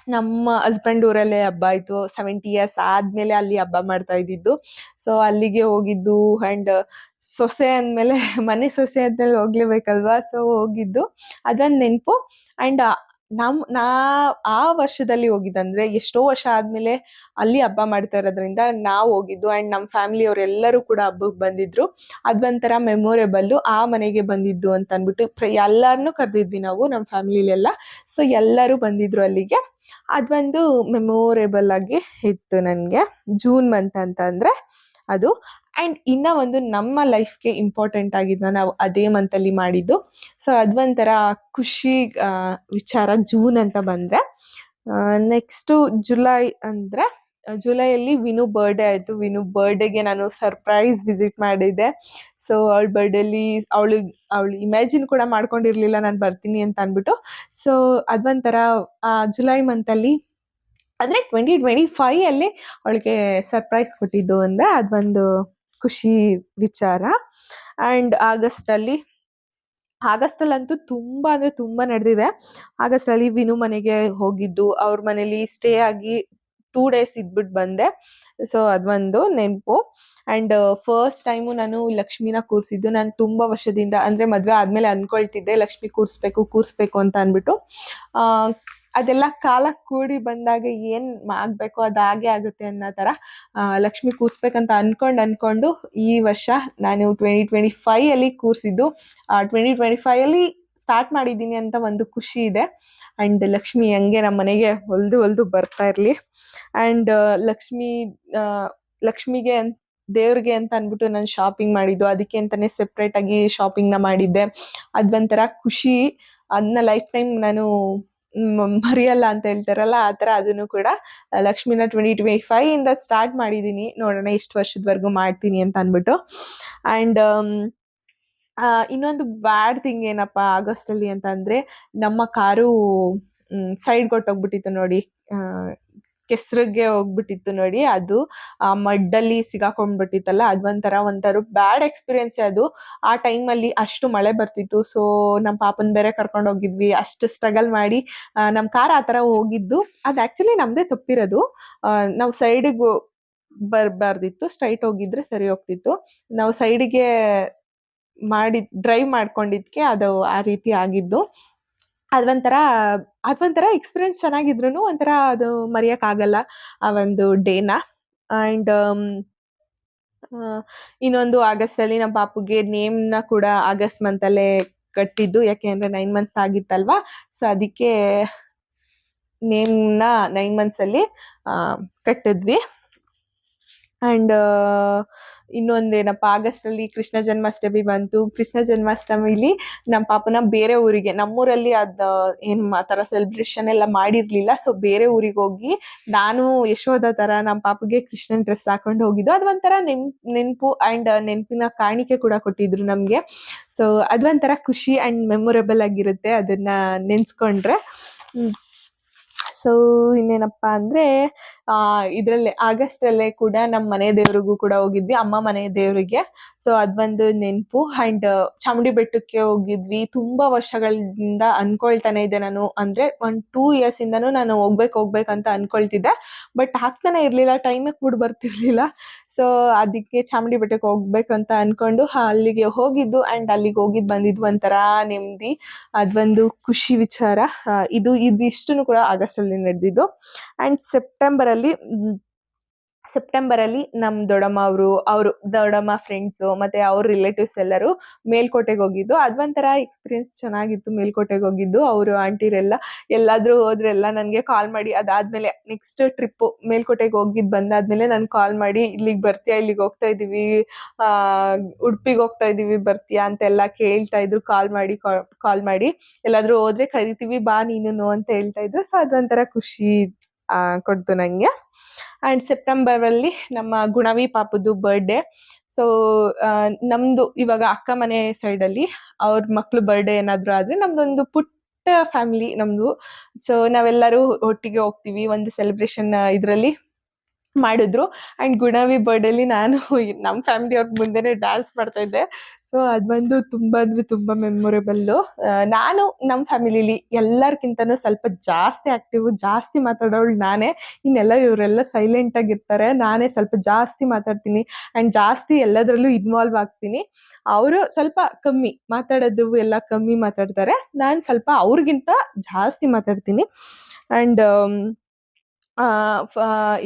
Speaker 1: ನಮ್ಮ ಹಸ್ಬೆಂಡ್ ಊರಲ್ಲೇ ಹಬ್ಬ ಆಯಿತು. ಸೆವೆಂಟಿ ಇಯರ್ಸ್ ಆದಮೇಲೆ ಅಲ್ಲಿ ಹಬ್ಬ ಮಾಡ್ತಾ ಇದ್ದಿದ್ದು. ಸೊ ಅಲ್ಲಿಗೆ ಹೋಗಿದ್ದು ಆ್ಯಂಡ್ ಸೊಸೆ ಅಂದಮೇಲೆ, ಮನೆ ಸೊಸೆ ಅಂದ್ಮೇಲೆ ಹೋಗ್ಲೇಬೇಕಲ್ವಾ? ಸೊ ಹೋಗಿದ್ದು. ಅದೊಂದು ನೆನಪು. ಆ್ಯಂಡ್ ನಮ್ಮ ನಾ ಆ ವರ್ಷದಲ್ಲಿ ಹೋಗಿದ್ದಂದ್ರೆ ಎಷ್ಟೋ ವರ್ಷ ಆದ್ಮೇಲೆ ಅಲ್ಲಿ ಹಬ್ಬ ಮಾಡ್ತಾ ಇರೋದ್ರಿಂದ ನಾವು ಹೋಗಿದ್ದು ಆ್ಯಂಡ್ ನಮ್ಮ ಫ್ಯಾಮಿಲಿಯವರೆಲ್ಲರೂ ಕೂಡ ಹಬ್ಬಕ್ಕೆ ಬಂದಿದ್ರು. ಅದೊಂಥರ ಮೆಮೊರೇಬಲ್ಲು ಆ ಮನೆಗೆ ಬಂದಿದ್ದು ಅಂತ ಅಂದ್ಬಿಟ್ಟು ಪ್ರ ಎಲ್ಲರನ್ನೂ ಕರೆದಿದ್ವಿ ನಾವು ನಮ್ಮ ಫ್ಯಾಮಿಲಿಲೆಲ್ಲ ಸೊ ಎಲ್ಲರೂ ಬಂದಿದ್ರು ಅಲ್ಲಿಗೆ. ಅದೊಂದು ಮೆಮೊರೇಬಲ್ ಆಗಿ ಇತ್ತು ನನಗೆ. ಜೂನ್ ಮಂತ್ ಅಂತ ಅಂದರೆ ಅದು. ಆ್ಯಂಡ್ ಇನ್ನು ಒಂದು ನಮ್ಮ ಲೈಫ್ಗೆ ಇಂಪಾರ್ಟೆಂಟ್ ಆಗಿದ್ದನ್ನ ನಾವು ಅದೇ ಮಂತಲ್ಲಿ ಮಾಡಿದ್ದು. ಸೊ ಅದೊಂಥರ ಖುಷಿ ವಿಚಾರ ಜೂನ್ ಅಂತ ಬಂದರೆ. ನೆಕ್ಸ್ಟು ಜುಲೈ ಅಂದರೆ ಜುಲೈಯಲ್ಲಿ ವಿನು ಬರ್ಡೇ ಆಯಿತು. ವಿನು ಬರ್ಡೇಗೆ ನಾನು ಸರ್ಪ್ರೈಸ್ ವಿಸಿಟ್ ಮಾಡಿದ್ದೆ. ಸೊ ಅವಳ ಬರ್ಡೇಲಿ ಅವಳಿಗೆ ಅವಳು ಇಮ್ಯಾಜಿನ್ ಕೂಡ ಮಾಡ್ಕೊಂಡಿರಲಿಲ್ಲ, ನಾನು ಬರ್ತೀನಿ ಅಂತ ಅಂದ್ಬಿಟ್ಟು. ಸೊ ಅದೊಂಥರ ಜುಲೈ ಮಂತಲ್ಲಿ ಅಂದರೆ ಟ್ವೆಂಟಿ ಟ್ವೆಂಟಿ ಫೈಯಲ್ಲಿ ಅವಳಿಗೆ ಸರ್ಪ್ರೈಸ್ ಕೊಟ್ಟಿದ್ದು ಅಂದರೆ ಅದೊಂದು ಖುಷಿ ವಿಚಾರ. ಆ್ಯಂಡ್ ಆಗಸ್ಟಲ್ಲಿ ಆಗಸ್ಟಲ್ಲಂತೂ ತುಂಬ ಅಂದರೆ ತುಂಬ ನಡೆದಿದೆ. ಆಗಸ್ಟಲ್ಲಿ ವಿನು ಮನೆಗೆ ಹೋಗಿದ್ದು, ಅವ್ರ ಮನೇಲಿ ಸ್ಟೇ ಆಗಿ ಟೂ ಡೇಸ್ ಇದ್ಬಿಟ್ಟು ಬಂದೆ. ಸೊ ಅದೊಂದು ನೆನಪು. ಆ್ಯಂಡ್ ಫಸ್ಟ್ ಟೈಮು ನಾನು ಲಕ್ಷ್ಮಿನ ಕೂರಿಸಿದ್ದು, ನಾನು ತುಂಬ ವರ್ಷದಿಂದ ಅಂದರೆ ಮದುವೆ ಆದಮೇಲೆ ಅಂದ್ಕೊಳ್ತಿದ್ದೆ ಲಕ್ಷ್ಮಿ ಕೂರಿಸ್ಬೇಕು ಕೂರಿಸ್ಬೇಕು ಅಂತ ಅಂದ್ಬಿಟ್ಟು. ಅದೆಲ್ಲ ಕಾಲ ಕೂಡಿ ಬಂದಾಗ ಏನು ಆಗ್ಬೇಕು, ಅದು ಹಾಗೆ ಆಗುತ್ತೆ ಅನ್ನೋ ಥರ ಲಕ್ಷ್ಮಿ ಕೂರ್ಸ್ಬೇಕಂತ ಅನ್ಕೊಂಡು ಅನ್ಕೊಂಡು ಈ ವರ್ಷ ನಾನು ಟ್ವೆಂಟಿ ಟ್ವೆಂಟಿ ಫೈಯಲ್ಲಿ ಕೂರಿಸಿದ್ದು. ಟ್ವೆಂಟಿ ಟ್ವೆಂಟಿ ಫೈಯಲ್ಲಿ ಸ್ಟಾರ್ಟ್ ಮಾಡಿದ್ದೀನಿ ಅಂತ ಒಂದು ಖುಷಿ ಇದೆ. ಆ್ಯಂಡ್ ಲಕ್ಷ್ಮಿ ಹಂಗೆ ನಮ್ಮ ಮನೆಗೆ ಹೊಲ್ದು ಹೊಲ್ದು ಬರ್ತಾ ಇರಲಿ. ಆ್ಯಂಡ್ ಲಕ್ಷ್ಮಿ ಲಕ್ಷ್ಮಿಗೆ ದೇವ್ರಿಗೆ ಅಂತ ಅಂದ್ಬಿಟ್ಟು ನಾನು ಶಾಪಿಂಗ್ ಮಾಡಿದ್ದು. ಅದಕ್ಕೆ ಅಂತಲೇ ಸೆಪ್ರೇಟಾಗಿ ಶಾಪಿಂಗ್ನ ಮಾಡಿದ್ದೆ. ಅದೊಂಥರ ಖುಷಿ. ಅದನ್ನ ಲೈಫ್ ಟೈಮ್ ನಾನು ಮರೆಯಲ್ಲ ಅಂತ ಹೇಳ್ತಾರಲ್ಲ, ಆ ಥರ ಅದನ್ನು ಕೂಡ ಲಕ್ಷ್ಮಿನ ಟ್ವೆಂಟಿ ಟ್ವೆಂಟಿ ಫೈವ್ ಇಂದ ಸ್ಟಾರ್ಟ್ ಮಾಡಿದ್ದೀನಿ ನೋಡೋಣ ಎಷ್ಟು ವರ್ಷದವರೆಗೂ ಮಾಡ್ತೀನಿ ಅಂತ ಅಂದ್ಬಿಟ್ಟು. ಆ್ಯಂಡ್ ಇನ್ನೊಂದು ಬ್ಯಾಡ್ ಥಿಂಗ್ ಏನಪ್ಪ ಆಗಸ್ಟಲ್ಲಿ ಅಂತ ನಮ್ಮ ಕಾರು ಸೈಡ್ ಕೊಟ್ಟೋಗ್ಬಿಟ್ಟಿತ್ತು ನೋಡಿ. ಕೆಸ್ರಿಗೆ ಹೋಗ್ಬಿಟ್ಟಿತ್ತು ನೋಡಿ ಅದು. ಆ ಮಡ್ಡಲ್ಲಿ ಸಿಗಾಕೊಂಡ್ಬಿಟ್ಟಿತ್ತಲ್ಲ ಅದೊಂಥರ ಒಂಥರ ಬ್ಯಾಡ್ ಎಕ್ಸ್ಪೀರಿಯನ್ಸ್ ಅದು. ಆ ಟೈಮಲ್ಲಿ ಅಷ್ಟು ಮಳೆ ಬರ್ತಿತ್ತು ಸೊ ನಮ್ಮ ಪಾಪನ ಬೇರೆ ಕರ್ಕೊಂಡು ಹೋಗಿದ್ವಿ. ಅಷ್ಟು ಸ್ಟ್ರಗಲ್ ಮಾಡಿ ನಮ್ಮ ಕಾರ್ ಆ ಥರ ಹೋಗಿದ್ದು. ಅದು ಆ್ಯಕ್ಚುಲಿ ನಮ್ದೇ ತಪ್ಪಿರೋದು. ನಾವು ಸೈಡಿಗೆ ಬರಬಾರ್ದಿತ್ತು ಸ್ಟ್ರೈಟ್ ಹೋಗಿದ್ರೆ ಸರಿ ಹೋಗ್ತಿತ್ತು. ನಾವು ಸೈಡಿಗೆ ಮಾಡಿ ಡ್ರೈವ್ ಮಾಡ್ಕೊಂಡಿದ್ಕೆ ಅದು ಆ ರೀತಿ ಆಗಿದ್ದು. ಅದೊಂಥರ ಅದೊಂಥರ ಎಕ್ಸ್ಪೀರಿಯನ್ಸ್ ಚೆನ್ನಾಗಿದ್ರು ಒಂಥರ ಅದು ಮರೆಯೋಕ್ಕಾಗಲ್ಲ ಆ ಒಂದು ಡೇನ. ಆ್ಯಂಡ್ ಇನ್ನೊಂದು ಆಗಸ್ಟಲ್ಲಿ ನಮ್ಮ ಪಾಪುಗೆ ನೇಮ್ನ ಕೂಡ ಆಗಸ್ಟ್ ಮಂತಲ್ಲೇ ಕಟ್ಟಿದ್ದು, ಯಾಕೆ ಅಂದರೆ ನೈನ್ ಮಂತ್ಸ್ ಆಗಿತ್ತಲ್ವಾ? ಸೊ ಅದಕ್ಕೆ ನೇಮ್ನ ನೈನ್ ಮಂತ್ಸಲ್ಲಿ ಕಟ್ಟಿದ್ವಿ. ಆ್ಯಂಡ್ ಇನ್ನೊಂದೇನಪ್ಪ ಆಗಸ್ಟಲ್ಲಿ ಕೃಷ್ಣ ಜನ್ಮಾಷ್ಟಮಿ ಬಂತು. ಕೃಷ್ಣ ಜನ್ಮಾಷ್ಟಮಿಲಿ ನಮ್ಮ ಪಾಪನ ಬೇರೆ ಊರಿಗೆ, ನಮ್ಮೂರಲ್ಲಿ ಅದು ಏನು ಆ ಥರ ಸೆಲೆಬ್ರೇಷನ್ ಎಲ್ಲ ಮಾಡಿರಲಿಲ್ಲ. ಸೊ ಬೇರೆ ಊರಿಗೆ ಹೋಗಿ ನಾನು ಯಶೋಧ ಥರ ನಮ್ಮ ಪಾಪಗೆ ಕೃಷ್ಣನ್ ಡ್ರೆಸ್ ಹಾಕೊಂಡು ಹೋಗಿದ್ದು. ಅದು ಒಂಥರ ನೆನ್ಪು ನೆನಪು ಆ್ಯಂಡ್ ನೆನಪಿನ ಕಾಣಿಕೆ ಕೂಡ ಕೊಟ್ಟಿದ್ರು ನಮಗೆ. ಸೊ ಅದೊಂಥರ ಖುಷಿ ಆ್ಯಂಡ್ ಮೆಮೊರೇಬಲ್ ಆಗಿರುತ್ತೆ ಅದನ್ನು ನೆನೆಸ್ಕೊಂಡ್ರೆ. ಸೊ, ಇನ್ನೇನಪ್ಪ ಅಂದರೆ ಇದರಲ್ಲೇ ಆಗಸ್ಟಲ್ಲೇ ಕೂಡ ನಮ್ಮ ಮನೆ ದೇವರಿಗೂ ಕೂಡ ಹೋಗಿದ್ವಿ, ಅಮ್ಮ ಮನೆ ದೇವರಿಗೆ. ಸೊ ಅದೊಂದು ನೆನಪು. ಆ್ಯಂಡ್ ಚಾಮುಂಡಿ ಬೆಟ್ಟಕ್ಕೆ ಹೋಗಿದ್ವಿ. ತುಂಬ ವರ್ಷಗಳಿಂದ ಅನ್ಕೊಳ್ತಾನೆ ಇದೆ ನಾನು. ಅಂದರೆ, ಒಂದು ಟೂ ಇಯರ್ಸಿಂದನೂ ನಾನು ಹೋಗ್ಬೇಕು ಹೋಗ್ಬೇಕಂತ ಅನ್ಕೊಳ್ತಿದ್ದೆ. ಬಟ್ ಆಗ್ತಾನೆ ಇರಲಿಲ್ಲ ಟೈಮಿಗೆ ಕೂಡ ಬರ್ತಿರ್ಲಿಲ್ಲ. ಸೊ ಅದಕ್ಕೆ ಚಾಮುಂಡಿ ಬೆಟ್ಟಕ್ಕೆ ಹೋಗ್ಬೇಕಂತ ಅನ್ಕೊಂಡು ಅಲ್ಲಿಗೆ ಹೋಗಿದ್ದು ಅಂಡ್ ಅಲ್ಲಿಗೆ ಹೋಗಿದ್ ಬಂದಿದ್ದು ಒಂಥರ ನೆಮ್ಮದಿ. ಅದೊಂದು ಖುಷಿ ವಿಚಾರ. ಇದು ಇದಿಷ್ಟು ಕೂಡ ಆಗಸ್ಟ್ ಅಲ್ಲಿ ನಡೆದಿದ್ದು. ಅಂಡ್ ಸೆಪ್ಟೆಂಬರಲ್ಲಿ ಮ್, ಸೆಪ್ಟೆಂಬರಲ್ಲಿ ನಮ್ಮ ದೊಡ್ಡಮ್ಮ ಅವರು ಅವರು ದೊಡ್ಡಮ್ಮ ಫ್ರೆಂಡ್ಸು ಮತ್ತು ಅವ್ರ ರಿಲೇಟಿವ್ಸ್ ಎಲ್ಲರೂ ಮೇಲ್ಕೋಟೆಗೆ ಹೋಗಿದ್ದು. ಅದೊಂಥರ ಎಕ್ಸ್ಪೀರಿಯನ್ಸ್ ಚೆನ್ನಾಗಿತ್ತು ಮೇಲ್ಕೋಟೆಗೆ ಹೋಗಿದ್ದು. ಅವರು ಆಂಟಿರೆಲ್ಲ ಎಲ್ಲಾದರೂ ಹೋದ್ರೆಲ್ಲ ನನಗೆ ಕಾಲ್ ಮಾಡಿ. ಅದಾದಮೇಲೆ ನೆಕ್ಸ್ಟ್ ಟ್ರಿಪ್ಪು ಮೇಲ್ಕೋಟೆಗೆ ಹೋಗಿದ್ದು ಬಂದಾದಮೇಲೆ ನಾನು ಕಾಲ್ ಮಾಡಿ ಇಲ್ಲಿಗೆ ಬರ್ತೀಯಾ ಇಲ್ಲಿಗೆ ಹೋಗ್ತಾ ಇದ್ದೀವಿ ಉಡುಪಿಗೆ ಹೋಗ್ತಾ ಇದ್ದೀವಿ ಬರ್ತೀಯಾ ಅಂತೆಲ್ಲ ಕೇಳ್ತಾ ಇದ್ರು. ಕಾಲ್ ಮಾಡಿ ಕಾಲ್ ಮಾಡಿ. ಎಲ್ಲಾದರೂ ಹೋದ್ರೆ ಕರಿತೀವಿ ಬಾ ನೀನು ಅಂತ ಹೇಳ್ತಾ ಇದ್ರು. ಸೊ ಅದೊಂಥರ ಖುಷಿ ಆ, ಕೊಡ್ತು ನನಗೆ ಆ್ಯಂಡ್ ಸೆಪ್ಟೆಂಬರಲ್ಲಿ ನಮ್ಮ ಗುಣವಿ ಪಾಪದ್ದು ಬರ್ಡೇ ಸೊ ನಮ್ಮದು ಇವಾಗ ಅಕ್ಕ ಮನೆ ಸೈಡಲ್ಲಿ ಅವ್ರ ಮಕ್ಕಳು ಬರ್ಡೇ ಏನಾದರೂ ಆದರೆ ನಮ್ಮದೊಂದು ಪುಟ್ಟ ಫ್ಯಾಮಿಲಿ ನಮ್ಮದು ಸೊ ನಾವೆಲ್ಲರೂ ಒಟ್ಟಿಗೆ ಹೋಗ್ತೀವಿ, ಒಂದು ಸೆಲೆಬ್ರೇಷನ್ ಇದರಲ್ಲಿ ಮಾಡಿದ್ರು. ಆ್ಯಂಡ್ ಗುಣವಿ ಬರ್ಡೇಲಿ ನಾನು ನಮ್ಮ ಫ್ಯಾಮಿಲಿಯವ್ರ ಮುಂದೆನೇ ಡ್ಯಾನ್ಸ್ ಮಾಡ್ತಾ ಇದ್ದೆ. ಸೊ ಅದು ಬಂದು ತುಂಬ ಅಂದರೆ ತುಂಬ ಮೆಮೊರೇಬಲ್ಲು ನಾನು ನಮ್ಮ ಫ್ಯಾಮಿಲಿಲಿ ಎಲ್ಲರಿಗಿಂತನೂ ಸ್ವಲ್ಪ ಜಾಸ್ತಿ ಆ್ಯಕ್ಟಿವು ಜಾಸ್ತಿ ಮಾತಾಡೋಳು ನಾನೇ. ಇನ್ನೆಲ್ಲ ಇವರೆಲ್ಲ ಸೈಲೆಂಟಾಗಿರ್ತಾರೆ ನಾನೇ ಸ್ವಲ್ಪ ಜಾಸ್ತಿ ಮಾತಾಡ್ತೀನಿ ಆ್ಯಂಡ್ ಜಾಸ್ತಿ ಎಲ್ಲದರಲ್ಲೂ ಇನ್ವಾಲ್ವ್ ಆಗ್ತೀನಿ. ಅವರು ಸ್ವಲ್ಪ ಕಮ್ಮಿ ಮಾತಾಡೋದು ಎಲ್ಲ ಕಮ್ಮಿ ಮಾತಾಡ್ತಾರೆ. ನಾನು ಸ್ವಲ್ಪ ಅವ್ರಿಗಿಂತ ಜಾಸ್ತಿ ಮಾತಾಡ್ತೀನಿ. ಆ್ಯಂಡ್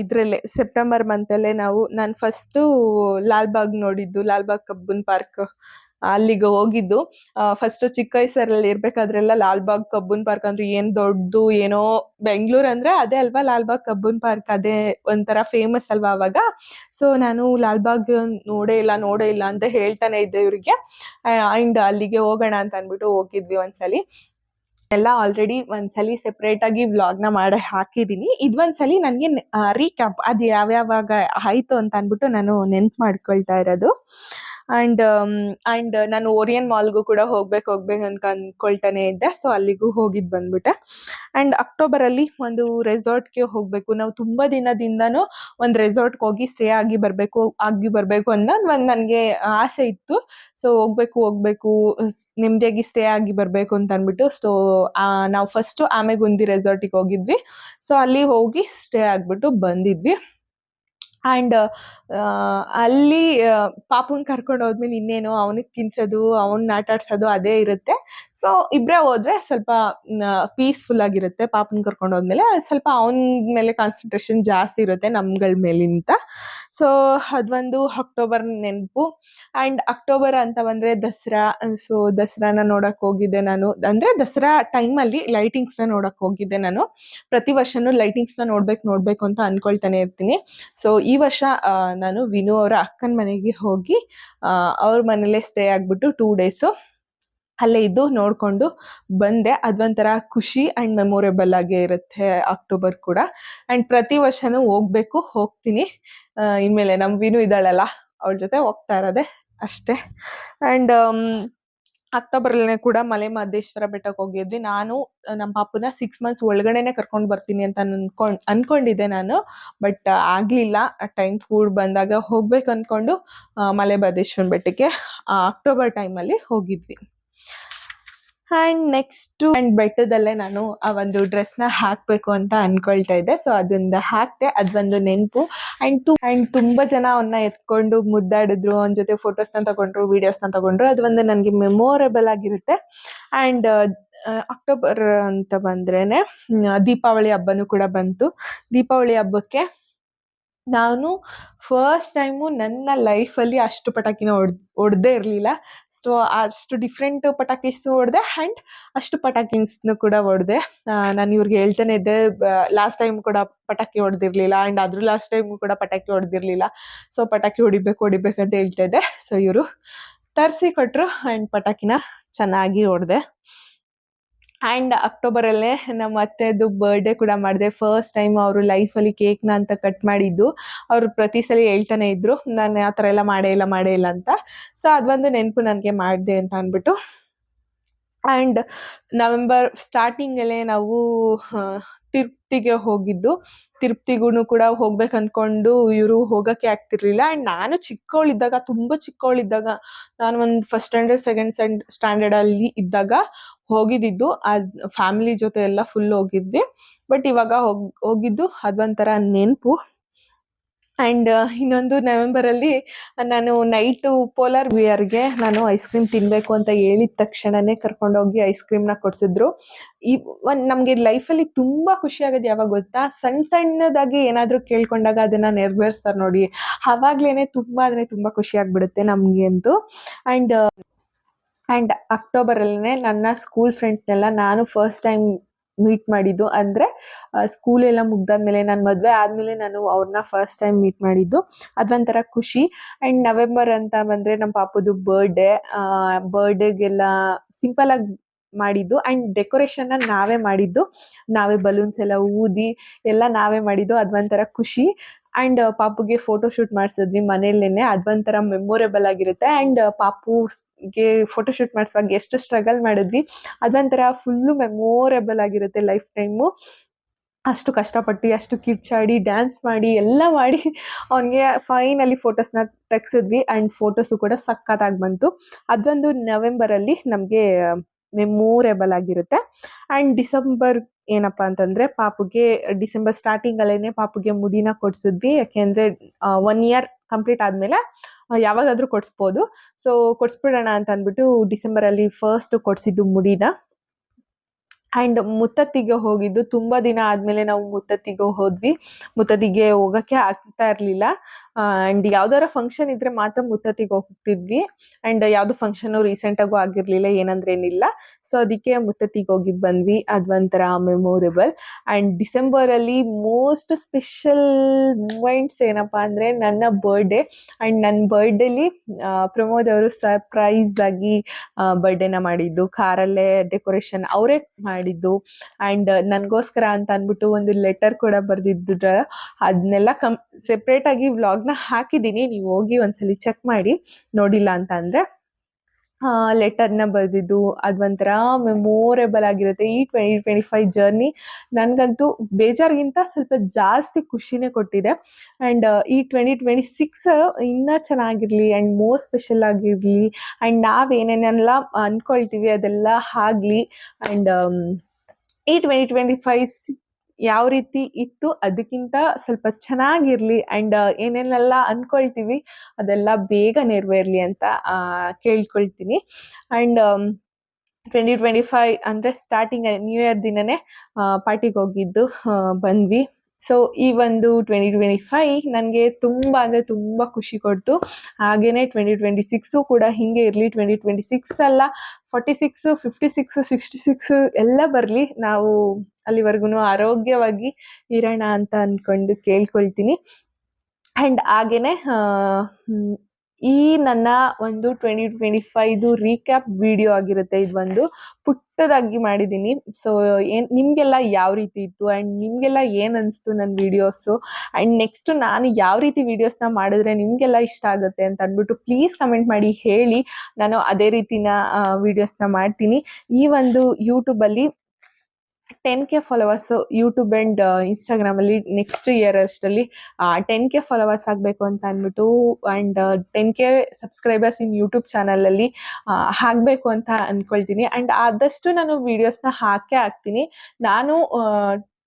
Speaker 1: ಇದರಲ್ಲೇ ಸೆಪ್ಟೆಂಬರ್ ಮಂತಲ್ಲೇ ನಾವು, ನಾನು ಫಸ್ಟು ಲಾಲ್ಬಾಗ್ ನೋಡಿದ್ದು, ಲಾಲ್ಬಾಗ್ ಕಬ್ಬನ್ ಪಾರ್ಕ್, ಅಲ್ಲಿಗೆ ಹೋಗಿದ್ದು. ಫಸ್ಟ್ ಚಿಕ್ಕ ವಯಸ್ಸರಲ್ಲಿ ಇರ್ಬೇಕಾದ್ರೆಲ್ಲ ಲಾಲ್ಬಾಗ್ ಕಬ್ಬನ್ ಪಾರ್ಕ್ ಅಂದ್ರೆ ಏನು ದೊಡ್ಡದು, ಏನೋ ಬೆಂಗಳೂರು ಅಂದ್ರೆ ಅದೇ ಅಲ್ವಾ ಲಾಲ್ಬಾಗ್ ಕಬ್ಬನ್ ಪಾರ್ಕ್, ಅದೇ ಒಂಥರ ಫೇಮಸ್ ಅಲ್ವಾ ಅವಾಗ? ಸೊ ನಾನು ಲಾಲ್ಬಾಗ್ ನೋಡೇ ಇಲ್ಲ ನೋಡೇ ಇಲ್ಲ ಅಂತ ಹೇಳ್ತಾನೆ ಇದ್ದೆ ಇವರಿಗೆ. ಆ್ಯಂಡ್ ಅಲ್ಲಿಗೆ ಹೋಗೋಣ ಅಂತ ಅಂದ್ಬಿಟ್ಟು ಹೋಗಿದ್ವಿ ಒಂದ್ಸಲಿ. ಎಲ್ಲ ಆಲ್ರೆಡಿ ಒಂದ್ಸಲಿ ಸೆಪ್ರೇಟ್ ಆಗಿ ವ್ಲಾಗ್ನ ಮಾಡಿ, ಹಾಕಿದೀನಿ. ಇದೊಂದ್ಸಲಿ ನನಗೆ ರೀಕ್ಯಾಪ್ ಅದು ಯಾವ್ಯಾವಾಗ ಆಯ್ತು ಅಂತ ಅಂದ್ಬಿಟ್ಟು ನಾನು ನೆನ್ಪ್ ಮಾಡ್ಕೊಳ್ತಾ ಇರೋದು. ಆ್ಯಂಡ್ ಅಂಡ್ ನಾನು ಓರಿಯನ್ ಮಾಲ್ಗೂ ಕೂಡ ಹೋಗ್ಬೇಕು ಹೋಗ್ಬೇಕು ಅಂತ ಅಂದ್ಕೊಳ್ತಾನೆ ಇದ್ದೆ. ಸೊ ಅಲ್ಲಿಗೂ ಹೋಗಿದ್ದು ಬಂದ್ಬಿಟ್ಟೆ. ಅಕ್ಟೋಬರ್ ಅಕ್ಟೋಬರಲ್ಲಿ ಒಂದು ರೆಸಾರ್ಟ್ಗೆ ಹೋಗಬೇಕು. ನಾವು ತುಂಬ ದಿನದಿಂದನೂ ಒಂದು ರೆಸಾರ್ಟ್ಗೆ ಹೋಗಿ ಸ್ಟೇ ಆಗಿ ಬರಬೇಕು ಆಗಿ ಬರಬೇಕು ಅನ್ನೋದು ಒಂದು ನನಗೆ ಆಸೆ ಇತ್ತು. ಸೊ ಹೋಗ್ಬೇಕು ಹೋಗ್ಬೇಕು ನೆಮ್ಮದಿಯಾಗಿ ಸ್ಟೇ ಆಗಿ ಬರಬೇಕು ಅಂತ ಅಂದ್ಬಿಟ್ಟು ಸೊ ನಾವು ಫಸ್ಟು ಆಮೆಗುಂದಿ ರೆಸಾರ್ಟಿಗೆ ಹೋಗಿದ್ವಿ. ಸೊ ಅಲ್ಲಿ ಹೋಗಿ ಸ್ಟೇ ಆಗಿಬಿಟ್ಟು ಬಂದಿದ್ವಿ. ಆ್ಯಂಡ್ ಅಲ್ಲಿ ಪಾಪುನ ಕರ್ಕೊಂಡು ಹೋದ್ಮೇಲೆ ಇನ್ನೇನು ಅವನಿಗೆ ತಿನ್ಸೋದು ಅವನ್ನ ಆಟಾಡ್ಸೋದು ಅದೇ ಇರುತ್ತೆ. ಸೊ ಇಬ್ಬರೇ ಹೋದ್ರೆ ಸ್ವಲ್ಪ ಪೀಸ್ಫುಲ್ ಆಗಿರುತ್ತೆ. ಪಾಪನ ಕರ್ಕೊಂಡು ಹೋದ್ಮೇಲೆ ಸ್ವಲ್ಪ ಅವನ ಮೇಲೆ ಕಾನ್ಸಂಟ್ರೇಷನ್ ಜಾಸ್ತಿ ಇರುತ್ತೆ ನಮ್ಗಳ ಮೇಲಿಂತ. ಸೊ ಅದೊಂದು ಅಕ್ಟೋಬರ್ ನೆನಪು. ಆ್ಯಂಡ್ ಅಕ್ಟೋಬರ್ ಅಂತ ಬಂದರೆ ದಸರಾ. ಸೊ ದಸರಾನ ನೋಡಕ್ಕೆ ಹೋಗಿದ್ದೆ ನಾನು. ಅಂದರೆ ದಸರಾ ಟೈಮಲ್ಲಿ ಲೈಟಿಂಗ್ಸ್ನ ನೋಡಕ್ಕೆ ಹೋಗಿದ್ದೆ ನಾನು. ಪ್ರತಿ ವರ್ಷನೂ ಲೈಟಿಂಗ್ಸ್ನ ನೋಡ್ಬೇಕು, ನೋಡಬೇಕು ಅಂತ ಅಂದ್ಕೊಳ್ತಾನೆ ಇರ್ತೀನಿ. ಸೊ ಈ ವರ್ಷ ನಾನು ವಿನು ಅವರ ಅಕ್ಕನ ಮನೆಗೆ ಹೋಗಿ ಅವ್ರ ಮನೇಲೇ ಸ್ಟೇ ಆಗಿಬಿಟ್ಟು ಟೂ ಡೇಸು ಅಲ್ಲೇ ಇದ್ದು ನೋಡಿಕೊಂಡು ಬಂದೆ. ಅದೊಂಥರ ಖುಷಿ ಆ್ಯಂಡ್ ಮೆಮೊರೇಬಲ್ ಆಗೇ ಇರುತ್ತೆ ಅಕ್ಟೋಬರ್ ಕೂಡ. ಆ್ಯಂಡ್ ಪ್ರತಿ ವರ್ಷನೂ ಹೋಗ್ಬೇಕು ಹೋಗ್ತೀನಿ. ಇನ್ಮೇಲೆ ನಮ್ಮ ವಿನು ಇದ್ದಾಳಲ್ಲ ಅವಳ ಜೊತೆ ಹೋಗ್ತಾ ಇರೋದೆ ಅಷ್ಟೇ. ಆ್ಯಂಡ್ ಅಕ್ಟೋಬರ್ಲೇ ಕೂಡ ಮಲೆ ಮಹದೇಶ್ವರ ಬೆಟ್ಟಕ್ಕೆ ಹೋಗಿದ್ವಿ. ನಾನು ನಮ್ಮ ಪಾಪುನ ಸಿಕ್ಸ್ ಮಂತ್ಸ್ ಒಳಗಡೆನೆ ಕರ್ಕೊಂಡು ಬರ್ತೀನಿ ಅಂತ ಅನ್ಕೊಂಡು ಅನ್ಕೊಂಡಿದ್ದೆ ನಾನು. ಬಟ್ ಆಗಲಿಲ್ಲ. ಟೈಮ್ ಕೂಡ ಬಂದಾಗ ಹೋಗ್ಬೇಕು ಅಂದ್ಕೊಂಡು ಮಲೆ ಮಹದೇಶ್ವರ ಬೆಟ್ಟಕ್ಕೆ ಆ, ಅಕ್ಟೋಬರ್ ಟೈಮಲ್ಲಿ ಹೋಗಿದ್ವಿ. ಆ್ಯಂಡ್ ನೆಕ್ಸ್ಟ್ ಆ್ಯಂಡ್ ಬೆಟ್ಟದಲ್ಲೇ ನಾನು ಆ ಒಂದು ಡ್ರೆಸ್ನ ಹಾಕ್ಬೇಕು ಅಂತ ಅನ್ಕೊಳ್ತಾ ಇದ್ದೆ. ಸೊ ಅದನ್ನ ಹಾಕ್ತೆ ಅದೊಂದು ನೆನಪು. ತು ಆ್ಯಂಡ್ ತುಂಬ ಜನ ಅವನ್ನ ಎತ್ಕೊಂಡು ಮುದ್ದಾಡಿದ್ರು. ಅವನ ಜೊತೆ ಫೋಟೋಸ್ನ ತಗೊಂಡ್ರು ವೀಡಿಯೋಸ್ನ ತಗೊಂಡ್ರು. ಅದು ಒಂದು ನನಗೆ ಮೆಮೊರೇಬಲ್ ಆಗಿರುತ್ತೆ. ಅಂಡ್ ಅಕ್ಟೋಬರ್ ಅಂತ ಬಂದ್ರೇನೆ ದೀಪಾವಳಿ ಹಬ್ಬನೂ ಕೂಡ ಬಂತು. ದೀಪಾವಳಿ ಹಬ್ಬಕ್ಕೆ ನಾನು ಫಸ್ಟ್ ಟೈಮು ನನ್ನ ಲೈಫಲ್ಲಿ ಅಷ್ಟು ಪಟಾಕಿನ ಹೊಡ್ ಹೊಡ್ದೇ ಇರಲಿಲ್ಲ. ಸೊ ಅಷ್ಟು ಡಿಫ್ರೆಂಟ್ ಪಟಾಕಿಸ್ ಹೊಡೆದೆ ಆ್ಯಂಡ್ ಅಷ್ಟು ಪಟಾಕಿಸ್ನು ಕೂಡ ಹೊಡೆದೆ. ನಾನು ಇವ್ರಿಗೆ ಹೇಳ್ತಾನೆ ಇದ್ದೆ ಲಾಸ್ಟ್ ಟೈಮ್ ಕೂಡ ಪಟಾಕಿ ಹೊಡೆದಿರಲಿಲ್ಲ ಆ್ಯಂಡ್ ಅದ್ರ ಲಾಸ್ಟ್ ಟೈಮ್ ಕೂಡ ಪಟಾಕಿ ಹೊಡೆದಿರಲಿಲ್ಲ. ಸೊ ಪಟಾಕಿ ಹೊಡಿಬೇಕು ಹೊಡಿಬೇಕು ಅಂತ ಹೇಳ್ತಾ ಇದ್ದೆ. ಸೊ ಇವರು ತರಿಸಿ ಕೊಟ್ಟರು ಆ್ಯಂಡ್ ಪಟಾಕಿನ ಚೆನ್ನಾಗಿ ಹೊಡೆದೆ. ಆ್ಯಂಡ್ ಅಕ್ಟೋಬರಲ್ಲೇ ನಮ್ಮ ಅತ್ತೆದು ಬರ್ಡೇ ಕೂಡ ಮಾಡಿದೆ. ಫಸ್ಟ್ ಟೈಮ್ ಅವರು ಲೈಫಲ್ಲಿ ಕೇಕ್ನ ಅಂತ ಕಟ್ ಮಾಡಿದ್ದು. ಅವರು ಪ್ರತಿ ಸಲ ಹೇಳ್ತಾನೆ ಇದ್ದರು ನಾನು ಆ ಥರ ಎಲ್ಲ ಮಾಡೇ ಇಲ್ಲ ಮಾಡೇ ಇಲ್ಲ ಅಂತ. ಸೊ ಅದೊಂದು ನೆನಪು ನನಗೆ ಮಾಡಿದೆ ಅಂತ ಅಂದ್ಬಿಟ್ಟು ಆ್ಯಂಡ್ ನವೆಂಬರ್ ಸ್ಟಾರ್ಟಿಂಗಲ್ಲೇ ನಾವು ತಿರುಪ್ತಿಗೆ ಹೋಗಿದ್ದು. ತಿರುಪ್ತಿಗೂ ಕೂಡ ಹೋಗ್ಬೇಕು ಅಂದ್ಕೊಂಡು ಇವರು ಹೋಗೋಕ್ಕೆ ಆಗ್ತಿರ್ಲಿಲ್ಲ. ಆ್ಯಂಡ್ ನಾನು ಚಿಕ್ಕವಳಿದ್ದಾಗ ತುಂಬ ಚಿಕ್ಕವಳಿದ್ದಾಗ ನಾನು ಒಂದು ಫಸ್ಟ್ ಸ್ಟ್ಯಾಂಡರ್ಡ್ ಸೆಕೆಂಡ್ ಸ್ಟ್ಯಾಂಡ್ ಸ್ಟ್ಯಾಂಡರ್ಡಲ್ಲಿ ಇದ್ದಾಗ ಹೋಗಿದ್ದಿದ್ದು. ಅದು ಫ್ಯಾಮಿಲಿ ಜೊತೆ ಎಲ್ಲ ಫುಲ್ ಹೋಗಿದ್ವಿ. ಬಟ್ ಇವಾಗ ಹೋಗ್, ಹೋಗಿದ್ದು, ಅದೊಂಥರ ನೆನಪು. ಆ್ಯಂಡ್ ಇನ್ನೊಂದು ನವೆಂಬರಲ್ಲಿ ನಾನು ನೈಟು ಪೋಲಾರ್ ಬಿಯರ್ಗೆ ನಾನು ಐಸ್ ಕ್ರೀಮ್ ತಿನ್ನಬೇಕು ಅಂತ ಹೇಳಿದ ತಕ್ಷಣನೇ ಕರ್ಕೊಂಡೋಗಿ ಐಸ್ ಕ್ರೀಮ್ನ ಕೊಡಿಸಿದ್ರು. ಈ ಒಂದು ನಮಗೆ ಲೈಫಲ್ಲಿ ತುಂಬ ಖುಷಿಯಾಗೋದು ಯಾವಾಗ ಗೊತ್ತಾ? ಸಣ್ಣ ಸಣ್ಣದಾಗಿ ಏನಾದರೂ ಕೇಳ್ಕೊಂಡಾಗ ಅದನ್ನು ನೆರವೇರಿಸ್ತಾರೆ ನೋಡಿ. ಆವಾಗಲೇ ತುಂಬ ಅಂದರೆ ತುಂಬ ಖುಷಿಯಾಗಿಬಿಡುತ್ತೆ ನಮಗೆ ಅಂತೂ. ಆ್ಯಂಡ್ ಆ್ಯಂಡ್ ಅಕ್ಟೋಬರಲ್ಲೇ ನನ್ನ ಸ್ಕೂಲ್ ಫ್ರೆಂಡ್ಸ್ನೆಲ್ಲ ನಾನು ಫಸ್ಟ್ ಟೈಮ್ ಮೀಟ್ ಮಾಡಿದ್ದು. ಅಂದರೆ ಸ್ಕೂಲ್ ಎಲ್ಲ ಮುಗ್ದಾದ್ಮೇಲೆ ನಾನು ಮದುವೆ ಆದಮೇಲೆ ನಾನು ಅವ್ರನ್ನ ಫಸ್ಟ್ ಟೈಮ್ ಮೀಟ್ ಮಾಡಿದ್ದು. ಅದೊಂಥರ ಖುಷಿ. ಆ್ಯಂಡ್ ನವೆಂಬರ್ ಅಂತ ಬಂದರೆ ನಮ್ಮ ಪಾಪುದು ಬರ್ಡೇ ಬರ್ಡೇಗೆಲ್ಲ ಸಿಂಪಲಾಗಿ ಮಾಡಿದ್ದು. ಆ್ಯಂಡ್ ಡೆಕೋರೇಷನ್ನ ನಾವೇ ಮಾಡಿದ್ದು. ನಾವೇ ಬಲೂನ್ಸ್ ಎಲ್ಲ ಊದಿ ಎಲ್ಲ ನಾವೇ ಮಾಡಿದ್ದು. ಅದೊಂಥರ ಖುಷಿ. ಆ್ಯಂಡ್ ಪಾಪುಗೆ ಫೋಟೋ ಶೂಟ್ ಮಾಡಿಸಿದ್ವಿ ಮನೇಲೇನೆ ಅದೊಂಥರ ಮೆಮೊರೇಬಲ್ ಆಗಿರುತ್ತೆ. ಆ್ಯಂಡ್ ಪಾಪುಗೆ ಫೋಟೋ ಶೂಟ್ ಮಾಡಿಸುವಾಗ ಎಷ್ಟು ಸ್ಟ್ರಗಲ್ ಮಾಡಿದ್ವಿ. ಅದೊಂಥರ ಫುಲ್ಲು ಮೆಮೊರೇಬಲ್ ಆಗಿರುತ್ತೆ ಲೈಫ್ ಟೈಮು ಅಷ್ಟು ಕಷ್ಟಪಟ್ಟು, ಅಷ್ಟು ಕಿರ್ಚಾಡಿ ಡ್ಯಾನ್ಸ್ ಮಾಡಿ, ಎಲ್ಲ ಮಾಡಿ ಅವನಿಗೆ ಫೈನಲಿ ಫೋಟೋಸ್ನ ತೆಗ್ಸಿದ್ವಿ. ಆ್ಯಂಡ್ ಫೋಟೋಸು ಕೂಡ ಸಖತ್ತಾಗಿ ಬಂತು. ಅದೊಂದು ನವೆಂಬರಲ್ಲಿ ನಮಗೆ ಮೆಮೊರೇಬಲ್ ಆಗಿರುತ್ತೆ. ಆ್ಯಂಡ್ ಡಿಸೆಂಬರ್ ಏನಪ್ಪ ಅಂತಂದರೆ ಪಾಪುಗೆ ಡಿಸೆಂಬರ್ ಸ್ಟಾರ್ಟಿಂಗಲ್ಲೇ ಪಾಪುಗೆ ಮುಡಿನ ಕೊಡಿಸಿದ್ವಿ. ಯಾಕೆಂದರೆ ಒನ್ ಇಯರ್ ಕಂಪ್ಲೀಟ್ ಆದಮೇಲೆ ಯಾವಾಗಾದರೂ ಕೊಡಿಸ್ಬೋದು. ಸೊ ಕೊಡಿಸ್ಬಿಡೋಣ ಅಂತ ಅಂದ್ಬಿಟ್ಟು ಡಿಸೆಂಬರಲ್ಲಿ ಫಸ್ಟ್ ಕೊಡಿಸಿದ್ದು ಮುಡಿನ ಆ್ಯಂಡ್ ಮುತ್ತತ್ತಿಗೆ ಹೋಗಿದ್ದು ತುಂಬ ದಿನ ಆದಮೇಲೆ ನಾವು ಮುತ್ತತ್ತಿಗೆ ಹೋದ್ವಿ. ಮುತ್ತತ್ತಿಗೆ ಹೋಗೋಕ್ಕೆ ಆಗ್ತಾ ಇರಲಿಲ್ಲ. ಆ್ಯಂಡ್ ಯಾವ್ದಾರ ಫಂಕ್ಷನ್ ಇದ್ರೆ ಮಾತ್ರ ಮುತ್ತತ್ತಿಗೆ ಹೋಗ್ತಿದ್ವಿ. ಆ್ಯಂಡ್ ಫಂಕ್ಷನ್ ರೀಸೆಂಟ್ ರೀಸೆಂಟಾಗೂ ಆಗಿರ್ಲಿಲ್ಲ, ಏನಂದ್ರೆ ಏನಿಲ್ಲ. ಸೊ ಅದಕ್ಕೆ ಮುತ್ತತ್ತಿಗೆ ಹೋಗಿದ್ದು ಬಂದ್ವಿ. ಅದು ಒಂಥರ ಮೆಮೊರೇಬಲ್ ಡಿಸೆಂಬರ್ ಅಲ್ಲಿ ಮೋಸ್ಟ್ ಸ್ಪೆಷಲ್ ಮೂಮೆಂಟ್ಸ್ ಏನಪ್ಪ ಅಂದ್ರೆ ನನ್ನ ಬರ್ಡೇ ಅಂಡ್ ನನ್ನ ಬರ್ಡೇಲಿ ಪ್ರಮೋದ್ ಅವರು ಸರ್ಪ್ರೈಸ್ ಆಗಿ ಬರ್ಡೇನ ಮಾಡಿದ್ದು. ಕಾರಲ್ಲೇ ಡೆಕೋರೇಷನ್ ಅವರೇ ಮಾಡಿದ್ದು. ಅಂಡ್ ನನಗೋಸ್ಕರ ಅಂತ ಅಂದ್ಬಿಟ್ಟು ಒಂದು ಲೆಟರ್ ಕೂಡ ಬರೆದಿದ್ರ ಅದನ್ನೆಲ್ಲ ಆಗಿ ಸೆಪ್ರೇಟಾಗಿ ವ್ಲಾಗ್ನ ಹಾಕಿದ್ದೀನಿ ನೀವು ಹೋಗಿ ಒಂದ್ಸಲಿ ಚೆಕ್ ಮಾಡಿ, ನೋಡಿಲ್ಲ ಅಂತ ಅಂದರೆ ಲೆಟರ್ನ ಬರೆದಿದ್ದು ಅದು ಒಂಥರ ಮೆಮೊರೇಬಲ್ ಆಗಿರುತ್ತೆ. ಈ ಟ್ವೆಂಟಿ ಟ್ವೆಂಟಿ ಫೈವ್ ಜರ್ನಿ ನನಗಂತೂ ಬೇಜಾರಿಗಿಂತ ಸ್ವಲ್ಪ ಜಾಸ್ತಿ ಖುಷಿನೇ ಕೊಟ್ಟಿದೆ. ಆ್ಯಂಡ್ ಈ ಟ್ವೆಂಟಿ ಟ್ವೆಂಟಿ ಸಿಕ್ಸ್ ಇನ್ನೂ ಚೆನ್ನಾಗಿರಲಿ ಆ್ಯಂಡ್ ಮೋರ್ ಸ್ಪೆಷಲ್ ಆಗಿರಲಿ ಆ್ಯಂಡ್ ನಾವೇನೇನೆಲ್ಲ ಅಂದ್ಕೊಳ್ತೀವಿ ಅದೆಲ್ಲ ಆಗಲಿ. ಆ್ಯಂಡ್ ಈ ಟ್ವೆಂಟಿ ಟ್ವೆಂಟಿ ಫೈವ್ ಯಾವ ರೀತಿ ಇತ್ತು ಅದಕ್ಕಿಂತ ಸ್ವಲ್ಪ ಚೆನ್ನಾಗಿರಲಿ ಆ್ಯಂಡ್ ಏನೇನೆಲ್ಲ ಅಂದ್ಕೊಳ್ತೀವಿ ಅದೆಲ್ಲ ಬೇಗ ನೆರವೇರ್ಲಿ ಅಂತ ಕೇಳ್ಕೊಳ್ತೀನಿ. ಆ್ಯಂಡ್ ಟ್ವೆಂಟಿ ಟ್ವೆಂಟಿ ಫೈವ್ ಅಂದರೆ ಸ್ಟಾರ್ಟಿಂಗ್ ನ್ಯೂ ಇಯರ್ ದಿನನೇ ಪಾರ್ಟಿಗೆ ಹೋಗಿದ್ದು ಬಂದ್ವಿ. ಸೊ ಈ ಒಂದು ಟ್ವೆಂಟಿ ಟ್ವೆಂಟಿ ಫೈ ನನಗೆ ತುಂಬ ಅಂದರೆ ತುಂಬ ಖುಷಿ ಕೊಡ್ತು. ಹಾಗೆಯೇ ಟ್ವೆಂಟಿ ಟ್ವೆಂಟಿ ಸಿಕ್ಸು ಕೂಡ ಹೀಗೆ ಇರಲಿ. ಟ್ವೆಂಟಿ ಟ್ವೆಂಟಿ ಸಿಕ್ಸ್ ಅಲ್ಲ forty six fifty six sixty six ಎಲ್ಲ ಬರಲಿ. ನಾವು ಅಲ್ಲಿವರೆಗೂ ಆರೋಗ್ಯವಾಗಿ ಇರೋಣ ಅಂತ ಅಂದ್ಕೊಂಡು ಕೇಳ್ಕೊಳ್ತೀನಿ. ಆ್ಯಂಡ್ ಹಾಗೆಯೇ ಈ ನನ್ನ ಒಂದು twenty twenty five recap video ಆಗಿರುತ್ತೆ. ಇದು ಒಂದು ಪುಟ್ಟದಾಗಿ ಮಾಡಿದ್ದೀನಿ. ಸೊ ಏನು, ನಿಮಗೆಲ್ಲ ಯಾವ ರೀತಿ ಇತ್ತು? ಆ್ಯಂಡ್ ನಿಮಗೆಲ್ಲ ಏನು ಅನಿಸ್ತು ನನ್ನ ವೀಡಿಯೋಸು ಆ್ಯಂಡ್ ನೆಕ್ಸ್ಟು ನಾನು ಯಾವ ರೀತಿ ವೀಡಿಯೋಸ್ನ ಮಾಡಿದ್ರೆ ನಿಮಗೆಲ್ಲ ಇಷ್ಟ ಆಗುತ್ತೆ ಅಂತ ಅಂದ್ಬಿಟ್ಟು ಪ್ಲೀಸ್ ಕಮೆಂಟ್ ಮಾಡಿ ಹೇಳಿ. ನಾನು ಅದೇ ರೀತಿನ ವೀಡಿಯೋಸ್ನ ಮಾಡ್ತೀನಿ. ಈ ಒಂದು ಯೂಟ್ಯೂಬಲ್ಲಿ ten K followers YouTube and ಇನ್ಸ್ಟಾಗ್ರಾಮಲ್ಲಿ ನೆಕ್ಸ್ಟ್ ಇಯರ್ ಅಷ್ಟರಲ್ಲಿ ಟೆನ್ ಕೆ ಫಾಲೋವರ್ಸ್ ಆಗಬೇಕು ಅಂತ ಅಂದ್ಬಿಟ್ಟು and ten K subscribers in YouTube ಚಾನಲಲ್ಲಿ ಹಾಕಬೇಕು ಅಂತ ಅಂದ್ಕೊಳ್ತೀನಿ ಆ್ಯಂಡ್ ಆದಷ್ಟು ನಾನು ವೀಡಿಯೋಸ್ನ ಹಾಕೇ ಹಾಕ್ತೀನಿ. ನಾನು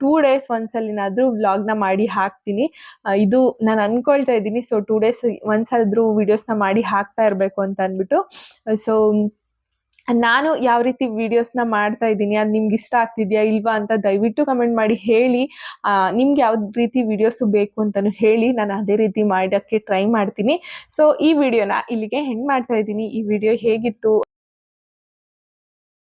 Speaker 1: ಟೂ ಡೇಸ್ ಒಂದ್ಸಲಿನಾದರೂ ವ್ಲಾಗ್ನ ಮಾಡಿ ಹಾಕ್ತೀನಿ. ಇದು ನಾನು ಅಂದ್ಕೊಳ್ತಾ ಇದ್ದೀನಿ. ಸೊ ಟೂ ಡೇಸ್ ಒಂದ್ಸಲಾದರೂ ವಿಡಿಯೋಸ್ನ ಮಾಡಿ ಹಾಕ್ತಾ ಇರಬೇಕು ಅಂತ ಅಂದ್ಬಿಟ್ಟು. ಸೊ ನಾನು ಯಾವ ರೀತಿ ವಿಡಿಯೋಸ್ನ ಮಾಡ್ತಾ ಇದ್ದೀನಿ, ಅದು ನಿಮ್ಗೆ ಇಷ್ಟ ಆಗ್ತಿದೆಯಾ ಇಲ್ವಾ ಅಂತ ದಯವಿಟ್ಟು ಕಮೆಂಟ್ ಮಾಡಿ, ಹೇಳಿ. ನಿಮ್ಗೆ ಯಾವ ರೀತಿ ವಿಡಿಯೋಸ್ ಬೇಕು ಅಂತಲೂ ಹೇಳಿ, ನಾನು ಅದೇ ರೀತಿ ಮಾಡೋಕ್ಕೆ ಟ್ರೈ ಮಾಡ್ತೀನಿ. ಸೊ ಈ ವಿಡಿಯೋನ ಇಲ್ಲಿಗೆ ಹೆಂಗೆ ಮಾಡ್ತಾ ಇದ್ದೀನಿ. ಈ ವಿಡಿಯೋ ಹೇಗಿತ್ತು?